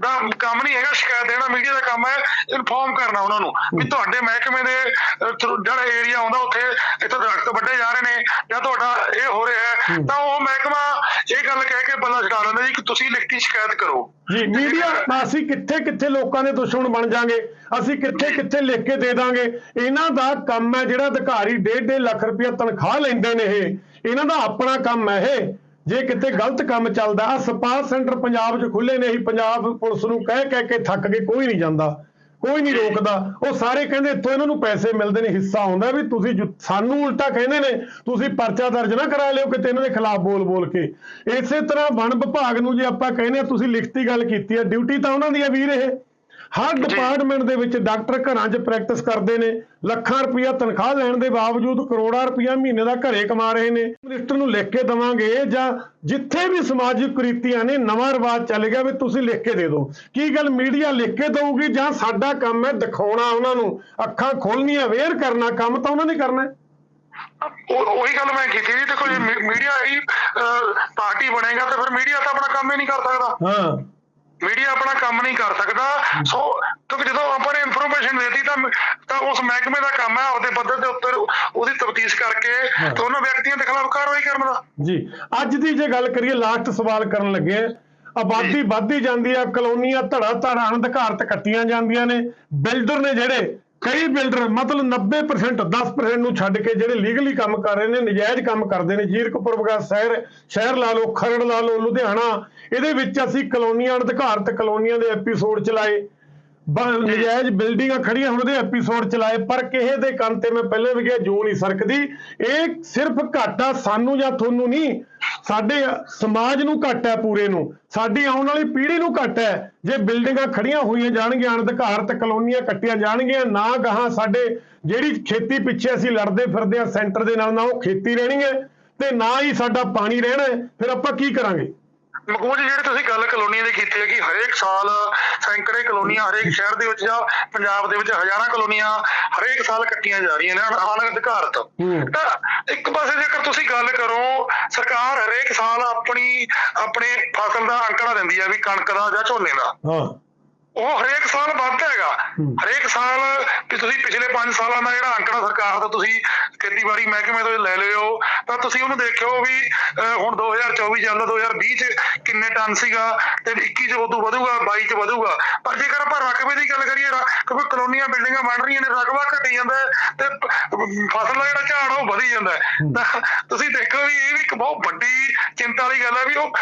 ਦਾ ਕੰਮ ਨਹੀਂ ਹੈਗਾ ਸ਼ਿਕਾਇਤ ਦੇਣਾ ਮੀਡੀਆ ਦਾ ਕੰਮ ਹੈ ਇਨਫੋਰਮ ਕਰਨਾ ਉਹਨਾਂ ਨੂੰ ਵੀ ਤੁਹਾਡੇ ਮਹਿਕਮੇ ਦੇ ਜਿਹੜਾ ਏਰੀਆ ਆਉਂਦਾ ਉੱਥੇ ਇੱਥੇ ਦਰਖਤ ਵੱਡੇ ਜਾ ਰਹੇ ਨੇ ਜਾਂ ਤੁਹਾਡਾ ਇਹ ਹੋ ਰਿਹਾ ਹੈ। ਤਾਂ ਉਹ ਮਹਿਕਮਾ ਇਹ ਗੱਲ ਕਹਿ ਕੇ ਬੱਲਾ ਛਡਾ ਲੈਂਦਾ ਜੀ ਕਿ ਤੁਸੀਂ ਲਿਖਤੀ ਸ਼ਿਕਾਇਤ ਕਰੋ। ਜੀ ਮੀਡੀਆ ਅਸੀਂ ਕਿੱਥੇ ਕਿੱਥੇ ਲੋਕਾਂ ਦੇ ਦੁਸ਼ਮਣ ਬਣ ਜਾਾਂਗੇ ਅਸੀਂ ਕਿੱਥੇ ਕਿੱਥੇ ਲਿਖ ਕੇ ਦੇ ਦਾਂਗੇ ਇਹਨਾਂ ਦਾ ਕੰਮ ਹੈ ਜਿਹੜਾ ਅਧਿਕਾਰੀ 1.5 ਲੱਖ ਰੁਪਇਆ ਤਨਖਾਹ ਲੈਂਦੇ ਨੇ ਇਹ ਇਹਨਾਂ ਦਾ ਆਪਣਾ ਕੰਮ ਹੈ ਇਹ। ਜੇ ਕਿਤੇ ਗਲਤ ਕੰਮ ਚੱਲਦਾ ਆ ਸਪਾ ਸੈਂਟਰ ਪੰਜਾਬ 'ਚ ਖੁੱਲੇ ਨੇ ਹੀ ਪੰਜਾਬ ਪੁਲਿਸ ਨੂੰ ਕਹਿ ਕਹਿ ਕੇ ਥੱਕ ਕੇ ਕੋਈ ਨਹੀਂ ਜਾਂਦਾ, ਕੋਈ ਨਹੀਂ ਰੋਕਦਾ। ਉਹ ਸਾਰੇ ਕਹਿੰਦੇ, ਇੱਥੋਂ ਇਹਨਾਂ ਨੂੰ ਪੈਸੇ ਮਿਲਦੇ ਨੇ, ਹਿੱਸਾ ਆਉਂਦਾ ਵੀ ਤੁਸੀਂ ਜੁ- ਸਾਨੂੰ ਉਲਟਾ ਕਹਿੰਦੇ ਨੇ, ਤੁਸੀਂ ਪਰਚਾ ਦਰਜ ਨਾ ਕਰਾ ਲਿਓ ਕਿਤੇ ਇਹਨਾਂ ਦੇ ਖਿਲਾਫ ਬੋਲ ਬੋਲ ਕੇ। ਇਸੇ ਤਰ੍ਹਾਂ ਵਣ ਵਿਭਾਗ ਨੂੰ ਜੇ ਆਪਾਂ ਕਹਿੰਦੇ ਹਾਂ ਤੁਸੀਂ ਲਿਖਤੀ ਗੱਲ ਕੀਤੀ ਹੈ ਡਿਊਟੀ ਤਾਂ ਉਹਨਾਂ ਦੀ ਹੈ ਵੀਰ ਇਹ। ਹਰ ਡਿਪਾਰਟਮੈਂਟ ਦੇ ਵਿੱਚ ਡਾਕਟਰ ਘਰਾਂ 'ਚ ਪ੍ਰੈਕਟਿਸ ਕਰਦੇ ਨੇ ਲੱਖਾਂ ਰੁਪਇਆ ਤਨਖਾਹ ਲੈਣ ਦੇ ਬਾਵਜੂਦ ਕਰੋੜਾਂ ਰੁਪਇਆ ਮਹੀਨੇ ਦਾ ਘਰੇ ਕਮਾ ਰਹੇ ਨੇ। ਮਿਨਿਸਟਰ ਨੂੰ ਲਿਖ ਕੇ ਦਵਾਂਗੇ ਜਾਂ ਜਿੱਥੇ ਵੀ ਸਮਾਜਿਕ ਕੁਰੀਤੀਆਂ ਨੇ ਨਵਾਂ ਰਿਵਾਜ ਚੱਲ ਗਿਆ ਵੀ ਤੁਸੀਂ ਲਿਖ ਕੇ ਦੇ ਦਿਓ। ਕੀ ਗੱਲ ਮੀਡੀਆ ਲਿਖ ਕੇ ਦਊਗੀ ਜਾਂ ਸਾਡਾ ਕੰਮ ਹੈ ਦਿਖਾਉਣਾ ਉਹਨਾਂ ਨੂੰ? ਅੱਖਾਂ ਖੋਲਣੀਆਂ ਅਵੇਅਰ ਕਰਨਾ ਕੰਮ ਤਾਂ ਉਹਨਾਂ ਨੇ ਕਰਨਾ ਹੈ। ਉਹ ਉਹੀ ਗੱਲ ਮੈਂ ਕੀਤੀ ਜੀ ਦੇਖੋ ਜੇ ਮੀਡੀਆ ਹੀ ਪਾਰਟੀ ਬਣੇਗਾ ਤਾਂ ਫਿਰ ਮੀਡੀਆ ਤਾਂ ਆਪਣਾ ਕੰਮ ਹੀ ਨਹੀਂ ਕਰ ਸਕਦਾ। ਹਾਂ। ਮੀਡੀਆ ਆਪਣਾ ਕੰਮ ਨਹੀਂ ਕਰ ਸਕਦਾ। ਸੋ ਕਿਉਂਕਿ ਜਦੋਂ ਆਪਾਂ ਨੇ ਇਨਫੋਰਮੇਸ਼ਨ ਦੇਤੀ ਤਾਂ ਤਾਂ ਉਸ ਮਹਿਕਮੇ ਦਾ ਕੰਮ ਹੈ ਆਪਦੇ ਪੱਧਰ ਦੇ ਉੱਤੇ ਉਹਦੀ ਤਫਤੀਸ਼ ਕਰਕੇ ਤੇ ਉਹਨਾਂ ਵਿਅਕਤੀਆਂ ਦੇ ਖਿਲਾਫ ਕਾਰਵਾਈ ਕਰਨ ਦਾ। ਜੀ ਅੱਜ ਦੀ ਜੇ ਗੱਲ ਕਰੀਏ ਲਾਸਟ ਸਵਾਲ ਕਰਨ ਲੱਗੇ ਹਾਂ। ਆਬਾਦੀ ਵੱਧਦੀ ਜਾਂਦੀ ਆ ਕਲੋਨੀਆਂ ਧੜਾ ਧੜਾ ਅਣਅਧਿਕਾਰਤ ਕੱਟੀਆਂ ਜਾਂਦੀਆਂ ਨੇ। ਬਿਲਡਰ ਨੇ ਜਿਹੜੇ ਕਈ ਬਿਲਡਰ ਮਤਲਬ 90% 10% ਨੂੰ ਛੱਡ ਕੇ ਜਿਹੜੇ ਲੀਗਲੀ ਕੰਮ ਕਰ ਰਹੇ ਨੇ, ਨਜਾਇਜ਼ ਕੰਮ ਕਰਦੇ ਨੇ, ਜੀਰਕਪੁਰ ਵਗਾ ਸ਼ਹਿਰ ਸ਼ਹਿਰ ਲਾ ਲਓ, ਖਰੜ ਲਾ ਲਓ, ਲੁਧਿਆਣਾ, ਇਹਦੇ ਵਿੱਚ ਅਸੀਂ ਕਲੋਨੀਆਂ ਅਣਅਧਿਕਾਰਤ ਕਲੋਨੀਆਂ ਦੇ ਐਪੀਸੋਡ ਚਲਾਏ ਨਜਾਇਜ਼ ਬਿਲਡਿੰਗਾਂ ਖੜੀਆਂ ਹੁਣ ਦੇ ਐਪੀਸੋਡ ਚਲਾਏ ਪਰ ਕਿਸੇ ਦੇ ਕੰਨ ਤੇ ਮੈਂ ਪਹਿਲੇ ਵੀ ਕਿਹਾ, ਜੋ ਨਹੀਂ ਸਰਕਦੀ। ਇਹ ਸਿਰਫ ਘਾਟਾ ਸਾਨੂੰ ਜਾਂ ਤੁਹਾਨੂੰ ਨਹੀਂ, ਸਾਡੇ ਸਮਾਜ ਨੂੰ ਘਾਟਾ ਹੈ ਪੂਰੇ ਨੂੰ। ਸਾਡੀ ਆਉਣ ਵਾਲੀ ਪੀੜ੍ਹੀ ਨੂੰ ਘਾਟਾ ਹੈ। ਜੇ ਬਿਲਡਿੰਗਾਂ ਖੜੀਆਂ ਹੋਈਆਂ ਜਾਣਗੀਆਂ ਅਣਅਧਿਕਾਰਤ ਕਲੋਨੀਆਂ ਕੱਟੀਆਂ ਜਾਣਗੀਆਂ, ਨਾ ਗਾਹਾਂ ਸਾਡੇ ਜਿਹੜੀ ਖੇਤੀ ਪਿੱਛੇ ਅਸੀਂ ਲੜਦੇ ਫਿਰਦੇ ਆ ਸੈਂਟਰ ਦੇ ਨਾਲ ਨਾ ਉਹ ਖੇਤੀ ਰਹਿਣੀ ਹੈ ਤੇ ਨਾ ਹੀ ਸਾਡਾ ਪਾਣੀ ਰਹਿਣਾ ਹੈ, ਫਿਰ ਆਪਾਂ ਕੀ ਕਰਾਂਗੇ? ਮਕਬੂਲ ਜੀ ਜਿਹੜੀ ਤੁਸੀਂ ਗੱਲ ਕਲੋਨੀਆਂ ਦੀ ਕੀਤੀ ਹੈ ਕਿ ਹਰੇਕ ਸਾਲ ਸੈਂਕੜੇ ਕਲੋਨੀਆਂ ਹਰੇਕ ਸ਼ਹਿਰ ਦੇ ਵਿੱਚ ਜਾਂ ਪੰਜਾਬ ਦੇ ਵਿੱਚ ਹਜ਼ਾਰਾਂ ਕਲੋਨੀਆਂ ਹਰੇਕ ਸਾਲ ਕੱਟੀਆਂ ਜਾ ਰਹੀਆਂ ਨੇ ਅਣ ਅਧਿਕਾਰਤ। ਤਾਂ। ਇੱਕ ਪਾਸੇ ਜੇਕਰ ਤੁਸੀਂ ਗੱਲ ਕਰੋ ਸਰਕਾਰ ਹਰੇਕ ਸਾਲ ਆਪਣੀ ਆਪਣੇ ਫਸਲ ਦਾ ਅੰਕੜਾ ਦਿੰਦੀ ਹੈ ਵੀ ਕਣਕ ਦਾ ਜਾਂ ਝੋਨੇ ਦਾ। ਹਾਂ। ਉਹ ਹਰੇਕ ਸਾਲ ਵੱਧਦਾ ਹੈਗਾ। ਹਰੇਕ ਸਾਲ ਵੀ ਤੁਸੀਂ ਪਿਛਲੇ 5 ਸਾਲਾਂ ਦਾ ਜਿਹੜਾ ਅੰਕੜਾ ਸਰਕਾਰ ਦਾ ਤੁਸੀਂ ਖੇਤੀਬਾੜੀ ਮਹਿਕਮੇ ਤੋਂ ਲੈ ਲਿਓ ਤਾਂ ਤੁਸੀਂ ਉਹਨੂੰ ਦੇਖਿਓ ਵੀ ਹੁਣ 2024 ਚੱਲਦਾ 2020 ਚ ਕਿੰਨੇ ਟਨ ਸੀਗਾ ਤੇ 21 ਚ ਉਦੋਂ ਵਧੂਗਾ 22 ਚ ਵਧੂਗਾ। ਪਰ ਜੇਕਰ ਆਪਾਂ ਰਕਬੇ ਦੀ ਗੱਲ ਕਰੀਏ ਰ- ਕਿਉਂਕਿ ਕਲੋਨੀਆਂ ਬਿਲਡਿੰਗਾਂ ਬਣ ਰਹੀਆਂ ਨੇ ਰਕਬਾ ਘਟੀ ਜਾਂਦਾ ਤੇ ਫਸਲ ਦਾ ਜਿਹੜਾ ਝਾੜ ਆ ਉਹ ਵਧੀ ਜਾਂਦਾ ਤਾਂ ਤੁਸੀਂ ਦੇਖੋ ਵੀ ਇਹ ਵੀ ਇੱਕ ਬਹੁਤ ਵੱਡੀ ਚਿੰਤਾ ਵਾਲੀ ਗੱਲ ਹੈ ਵੀ ਉਹ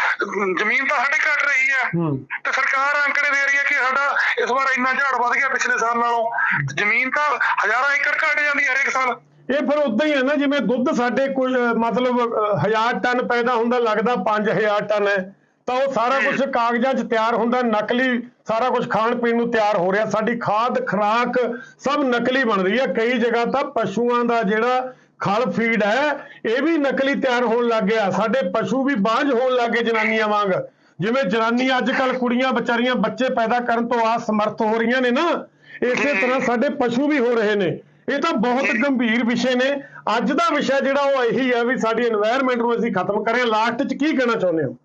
ਜ਼ਮੀਨ ਤਾਂ ਸਾਡੇ ਘਟ ਰਹੀ ਹੂੰ। ਤੇ ਸਰਕਾਰ ਅੰਕੜੇ ਦੇ ਰਹੀ ਹੈ ਕਿ ਸਾਡਾ ਇਸ ਵਾਰ ਇੰਨਾ ਝਾੜ ਵੱਧ ਗਿਆ ਪਿਛਲੇ ਸਾਲ ਨਾਲੋਂ। ਜ਼ਮੀਨ ਤਾਂ ਹਜ਼ਾਰਾਂ ਏਕੜ ਘਟ ਜਾਂਦੀ ਹਰੇਕ ਸਾਲ। ਇਹ ਫਿਰ ਉਦਾਂ ਹੀ ਹੈ ਨਾ ਜਿਵੇਂ ਦੁੱਧ ਸਾਡੇ ਅਹ, ਮਤਲਬ 1000 ਟਨ ਪੈਦਾ ਹੁੰਦਾ ਲੱਗਦਾ 5000 ਟਨ ਹੈ। ਤਾਂ ਉਹ ਸਾਰਾ ਕੁਝ ਕਾਗਜ਼ਾਂ 'ਚ ਤਿਆਰ ਹੁੰਦਾ ਨਕਲੀ ਸਾਰਾ ਕੁਝ ਖਾਣ ਪੀਣ ਨੂੰ ਤਿਆਰ ਹੋ ਰਿਹਾ। ਸਾਡੀ ਖਾਦ ਖੁਰਾਕ ਸਭ ਨਕਲੀ ਬਣ ਰਹੀ ਹੈ। ਕਈ ਜਗ੍ਹਾ ਤਾਂ ਪਸ਼ੂਆਂ ਦਾ ਜਿਹੜਾ ਖਲ ਫੀਡ ਹੈ ਇਹ ਵੀ ਨਕਲੀ ਤਿਆਰ ਹੋਣ ਲੱਗ ਗਿਆ। ਸਾਡੇ ਪਸ਼ੂ ਵੀ ਬਾਝ ਹੋਣ ਲੱਗੇ ਜਨਾਨੀਆਂ ਵਾਂਗ। ਜਿਵੇਂ ਜਨਾਨੀ ਅੱਜ ਕੱਲ ਕੁੜੀਆਂ ਵਿਚਾਰੀਆਂ ਬੱਚੇ ਪੈਦਾ ਕਰਨ ਤੋਂ ਅਸਮਰਥ ਹੋ ਰਹੀਆਂ ਨੇ ਨਾ, ਇਸੇ ਤਰ੍ਹਾਂ ਸਾਡੇ ਪਸ਼ੂ ਵੀ ਹੋ ਰਹੇ ਨੇ। ਇਹ ਤਾਂ ਬਹੁਤ ਗੰਭੀਰ ਵਿਸ਼ੇ ਨੇ। ਅੱਜ ਦਾ ਵਿਸ਼ਾ ਜਿਹੜਾ ਉਹ ਇਹੀ ਹੈ ਵੀ ਸਾਡੀ এনवायरमेंट ਨੂੰ ਅਸੀਂ ਖਤਮ ਕਰੇ। ਲਾਸਟ 'ਚ ਕੀ ਕਹਿਣਾ ਚਾਹੁੰਦੇ ਹੋ?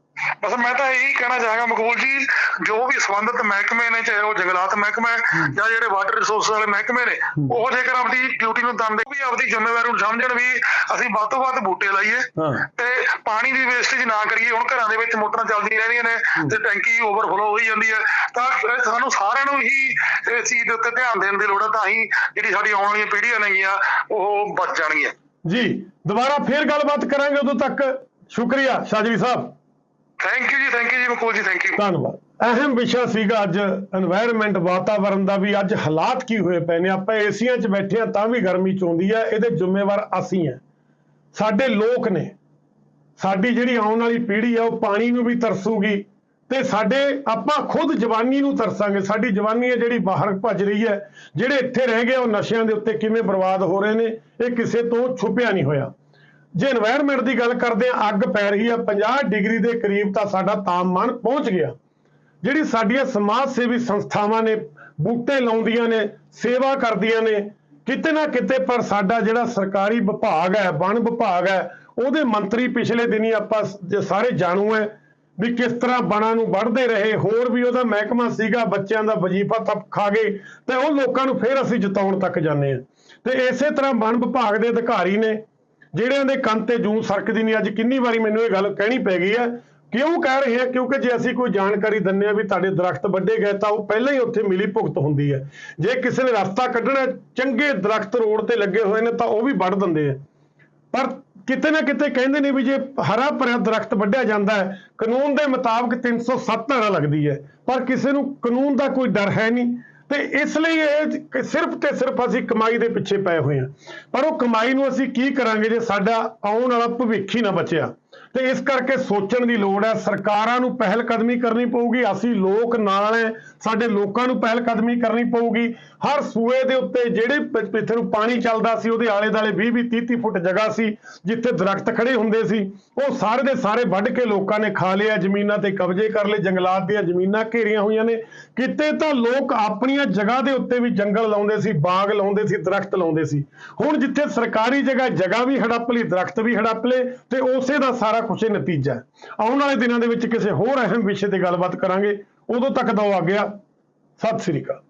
ਬਸ ਮੈਂ ਤਾਂ ਇਹੀ ਕਹਿਣਾ ਚਾਹਾਂਗਾ ਮਕਬੂਲ ਜੀ ਜੋ ਵੀ ਸੰਬੰਧਿਤ ਮਹਿਕਮੇ ਨੇ ਚਾਹੇ ਉਹ ਜੰਗਲਾਤ ਮਹਿਕਮਾ ਜਾਂ ਜਿਹੜੇ ਵਾਟਰ ਰਿਸੋਰਸ ਵਾਲੇ ਮਹਿਕਮੇ ਨੇ ਉਹ ਜੇਕਰ ਆਪਣੀ ਡਿਊਟੀ ਨੂੰ ਦੰਦੇ ਵੀ ਆਪਣੀ ਜ਼ਿੰਮੇਵਾਰੀ ਨੂੰ ਸਮਝਣ ਵੀ ਅਸੀਂ ਵੱਧ ਤੋਂ ਵੱਧ ਬੂਟੇ ਲਾਈਏ ਤੇ ਪਾਣੀ ਦੀ ਵੇਸਟੇਜ ਨਾ ਕਰੀਏ। ਹੁਣ ਘਰਾਂ ਦੇ ਵਿੱਚ ਮੋਟਰਾਂ ਚੱਲਦੀਆਂ ਰਹਿੰਦੀਆਂ ਨੇ ਤੇ ਟੈਂਕੀ ਓਵਰਫਲੋ ਹੋਈ ਜਾਂਦੀ ਹੈ। ਤਾਂ ਸਾਨੂੰ ਸਾਰਿਆਂ ਨੂੰ ਹੀ ਇਸ ਚੀਜ਼ ਦੇ ਉੱਤੇ ਧਿਆਨ ਦੇਣ ਦੀ ਲੋੜ ਹੈ ਤਾਂ ਹੀ ਜਿਹੜੀ ਸਾਡੀ ਆਉਣ ਵਾਲੀਆਂ ਪੀੜ੍ਹੀਆਂ ਨੇਗੀਆਂ ਉਹ ਬਚ ਜਾਣਗੀਆਂ। ਜੀ ਦੁਬਾਰਾ ਫੇਰ ਗੱਲਬਾਤ ਕਰਾਂਗੇ ਉਦੋਂ ਤੱਕ। ਸ਼ੁਕਰੀਆ Shazli Sahib. Thank you ji thank you ji, Makool ji thank you ਧੰਨਵਾਦ। ਅਹਿਮ ਵਿਸ਼ਾ ਸੀਗਾ ਅੱਜ এনवायरमेंट ਵਾਤਾਵਰਣ ਦਾ ਵੀ ਅੱਜ ਹਾਲਾਤ ਕੀ ਹੋਏ ਪਏ ਨੇ। ਆਪਾਂ ਏਸੀਆਂ 'ਚ ਬੈਠੇ ਆ ਤਾਂ ਵੀ ਗਰਮੀ ਚ ਚੋਂਦੀ ਆ, ਇਹਦੇ ਜ਼ਿੰਮੇਵਾਰ ਅਸੀਂ ਆ ਸਾਡੇ ਲੋਕ ਨੇ, ਸਾਡੀ ਜਿਹੜੀ ਆਉਣ ਵਾਲੀ ਪੀੜ੍ਹੀ ਆ, ਉਹ ਪਾਣੀ ਨੂੰ ਵੀ ਤਰਸੂਗੀ ਤੇ ਸਾਡੇ ਆਪਾਂ ਖੁਦ ਜਵਾਨੀ ਨੂੰ ਤਰਸਾਂਗੇ। ਸਾਡੀ ਜਵਾਨੀ ਹੈ ਜਿਹੜੀ ਬਾਹਰ ਭੱਜ ਰਹੀ ਹੈ ਜਿਹੜੇ ਇੱਥੇ ਰਹਿ ਗਏ ਉਹ ਨਸ਼ਿਆਂ ਦੇ ਉੱਤੇ ਕਿਵੇਂ ਬਰਬਾਦ ਹੋ ਰਹੇ ਨੇ, ਇਹ ਕਿਸੇ ਤੋਂ ਛੁਪਿਆ ਨਹੀਂ ਹੋਇਆ। ਜੇ এনवायरमेंट ਦੀ ਗੱਲ ਕਰਦੇ ਹਾਂ, ਅੱਗ ਪੈ ਰਹੀ ਹੈ, ਪੰਜਾਹ ਡਿਗਰੀ ਦੇ ਕਰੀਬ ਤਾਂ ਸਾਡਾ ਤਾਪਮਾਨ ਪਹੁੰਚ ਗਿਆ। ਜਿਹੜੀ ਸਾਡੀਆਂ ਸਮਾਜ ਸੇਵੀ ਸੰਸਥਾਵਾਂ ਨੇ, ਬੂਟੇ ਲਾਉਂਦੀਆਂ ਨੇ, ਸੇਵਾ ਕਰਦੀਆਂ ਨੇ, ਕਿਤੇ ਨਾ ਕਿਤੇ ਪਰ ਸਾਡਾ ਜਿਹੜਾ ਸਰਕਾਰੀ ਵਿਭਾਗ ਹੈ, ਵਣ ਵਿਭਾਗ ਹੈ, ਉਹਦੇ ਮੰਤਰੀ ਪਿਛਲੇ ਦਿਨੀ ਆਪਾਂ ਸਾਰੇ ਜਾਣੂ ਹੈ ਵੀ ਕਿਸ ਤਰ੍ਹਾਂ ਬਣਾ ਨੂੰ ਵੱਢਦੇ ਰਹੇ, ਹੋਰ ਵੀ ਉਹਦਾ ਮਹਿਕਮਾ ਸੀਗਾ, ਬੱਚਿਆਂ ਦਾ ਵਜੀਫਾ ਤੱਪ ਖਾ ਗਏ ਤੇ ਉਹ ਲੋਕਾਂ ਨੂੰ ਫਿਰ ਅਸੀਂ ਜਤਾਉਣ ਤੱਕ ਜਾਂਦੇ ਹਾਂ। ਤੇ ਇਸੇ ਤਰ੍ਹਾਂ ਵਣ ਵਿਭਾਗ ਦੇ ਅਧਿਕਾਰੀ ਨੇ ਜਿਹੜਿਆਂ ਦੇ ਕੰਨ ਤੇ ਜੂੰ ਸਰਕਦੀ ਨਹੀਂ, ਅੱਜ ਕਿੰਨੀ ਵਾਰੀ ਮੈਨੂੰ ਇਹ ਗੱਲ ਕਹਿਣੀ ਪੈ ਗਈ ਹੈ? ਕਿਉਂ ਕਹਿ ਰਹੇ ਆ ਕਿਉਂਕਿ ਜੇ ਅਸੀਂ ਕੋਈ ਜਾਣਕਾਰੀ ਦਿੰਨੇ ਆ ਵੀ ਤੁਹਾਡੇ ਦਰਖਤ ਵੱਢੇ ਗਏ, ਤਾਂ ਉਹ ਪਹਿਲਾਂ ਹੀ ਉੱਥੇ ਮਿਲੀ ਭੁਗਤ ਹੁੰਦੀ ਹੈ। ਜੇ ਕਿਸੇ ਨੇ ਰਸਤਾ ਕੱਢਣਾ ਚੰਗੇ ਦਰਖਤ ਰੋਡ ਤੇ ਲੱਗੇ ਹੋਏ ਨੇ, ਤਾਂ ਉਹ ਵੀ ਵੱਢ ਦਿੰਦੇ ਆ ਪਰ ਕਿਤੇ ਨਾ ਕਿਤੇ ਕਹਿੰਦੇ ਨੇ ਵੀ ਜੇ ਹਰਾ ਭਰਿਆ ਦਰਖਤ ਵੱਢਿਆ ਜਾਂਦਾ ਹੈ, ਕਾਨੂੰਨ ਦੇ ਮੁਤਾਬਕ 307 ਧਾਰਾ ਲੱਗਦੀ ਹੈ। ਪਰ ਕਿਸੇ ਨੂੰ ਕਾਨੂੰਨ ਦਾ ਕੋਈ ਡਰ ਹੈ ਨਹੀਂ। ਤੇ ਇਸ ਲਈ ਇਹ ਸਿਰਫ ਤੇ ਸਿਰਫ ਅਸੀਂ ਕਮਾਈ ਦੇ ਪਿੱਛੇ ਪਏ ਹੋਏ ਹਾਂ। ਪਰ ਉਹ ਕਮਾਈ ਨੂੰ ਅਸੀਂ ਕੀ ਕਰਾਂਗੇ ਜੇ ਸਾਡਾ ਆਉਣ ਵਾਲਾ ਭਵਿੱਖ ਹੀ ਨਾ ਬਚਿਆ? ਤੇ ਇਸ ਕਰਕੇ ਸੋਚਣ ਦੀ ਲੋੜ ਹੈ, ਸਰਕਾਰਾਂ ਨੂੰ ਪਹਿਲ ਕਦਮੀ ਕਰਨੀ ਪਊਗੀ, ਅਸੀਂ ਲੋਕ ਨਾਲ ਹੈ, ਸਾਡੇ ਲੋਕਾਂ ਨੂੰ ਪਹਿਲ ਕਦਮੀ ਕਰਨੀ ਪਊਗੀ। ਹਰ ਸੂਏ ਦੇ ਉੱਤੇ ਜਿਹੜੇ ਪ- ਇੱਥੇ ਨੂੰ ਪਾਣੀ ਚੱਲਦਾ ਸੀ, ਉਹਦੇ ਆਲੇ ਦਾਲੇ 20 20 30 30 ਫੁੱਟ ਜਗ੍ਹਾ ਸੀ, ਜਿੱਥੇ ਦਰਖਤ ਖੜੇ ਹੁੰਦੇ ਸੀ, ਉਹ ਸਾਰੇ ਦੇ ਸਾਰੇ ਵੱਢ ਕੇ ਲੋਕਾਂ ਨੇ ਖਾ ਲਿਆ ਜ਼ਮੀਨਾਂ ਤੇ ਕਬਜ਼ੇ ਕਰ ਲਏ, ਜੰਗਲਾਤ ਦੀਆਂ ਜ਼ਮੀਨਾਂ ਘੇਰੀਆਂ ਹੋਈਆਂ ਨੇ। ਕਿਤੇ ਤਾਂ ਲੋਕ ਆਪਣੀਆਂ ਜਗ੍ਹਾ ਦੇ ਉੱਤੇ ਵੀ ਜੰਗਲ ਲਾਉਂਦੇ ਸੀ, ਬਾਗ ਲਾਉਂਦੇ ਸੀ, ਦਰਖਤ ਲਾਉਂਦੇ ਸੀ। ਹੁਣ ਜਿੱਥੇ ਸਰਕਾਰੀ ਜਗ੍ਹਾ ਜਗ੍ਹਾ ਵੀ ਹੜੱਪ ਲਈ, ਦਰਖਤ ਵੀ ਹੜੱਪ ਲਏ, ਤੇ ਉਸੇ ਦਾ ਸਾਰਾ ਕੁਝ ਇਹ ਨਤੀਜਾ ਹੈ। ਆਉਣ ਵਾਲੇ ਦਿਨਾਂ ਦੇ ਵਿੱਚ ਕਿਸੇ ਹੋਰ ਅਹਿਮ ਵਿਸ਼ੇ ਤੇ ਗੱਲਬਾਤ ਕਰਾਂਗੇ। ਉਦੋਂ ਤੱਕ ਦੋ ਆ ਗਿਆ। ਸਤਿ ਸ੍ਰੀ ਅਕਾਲ।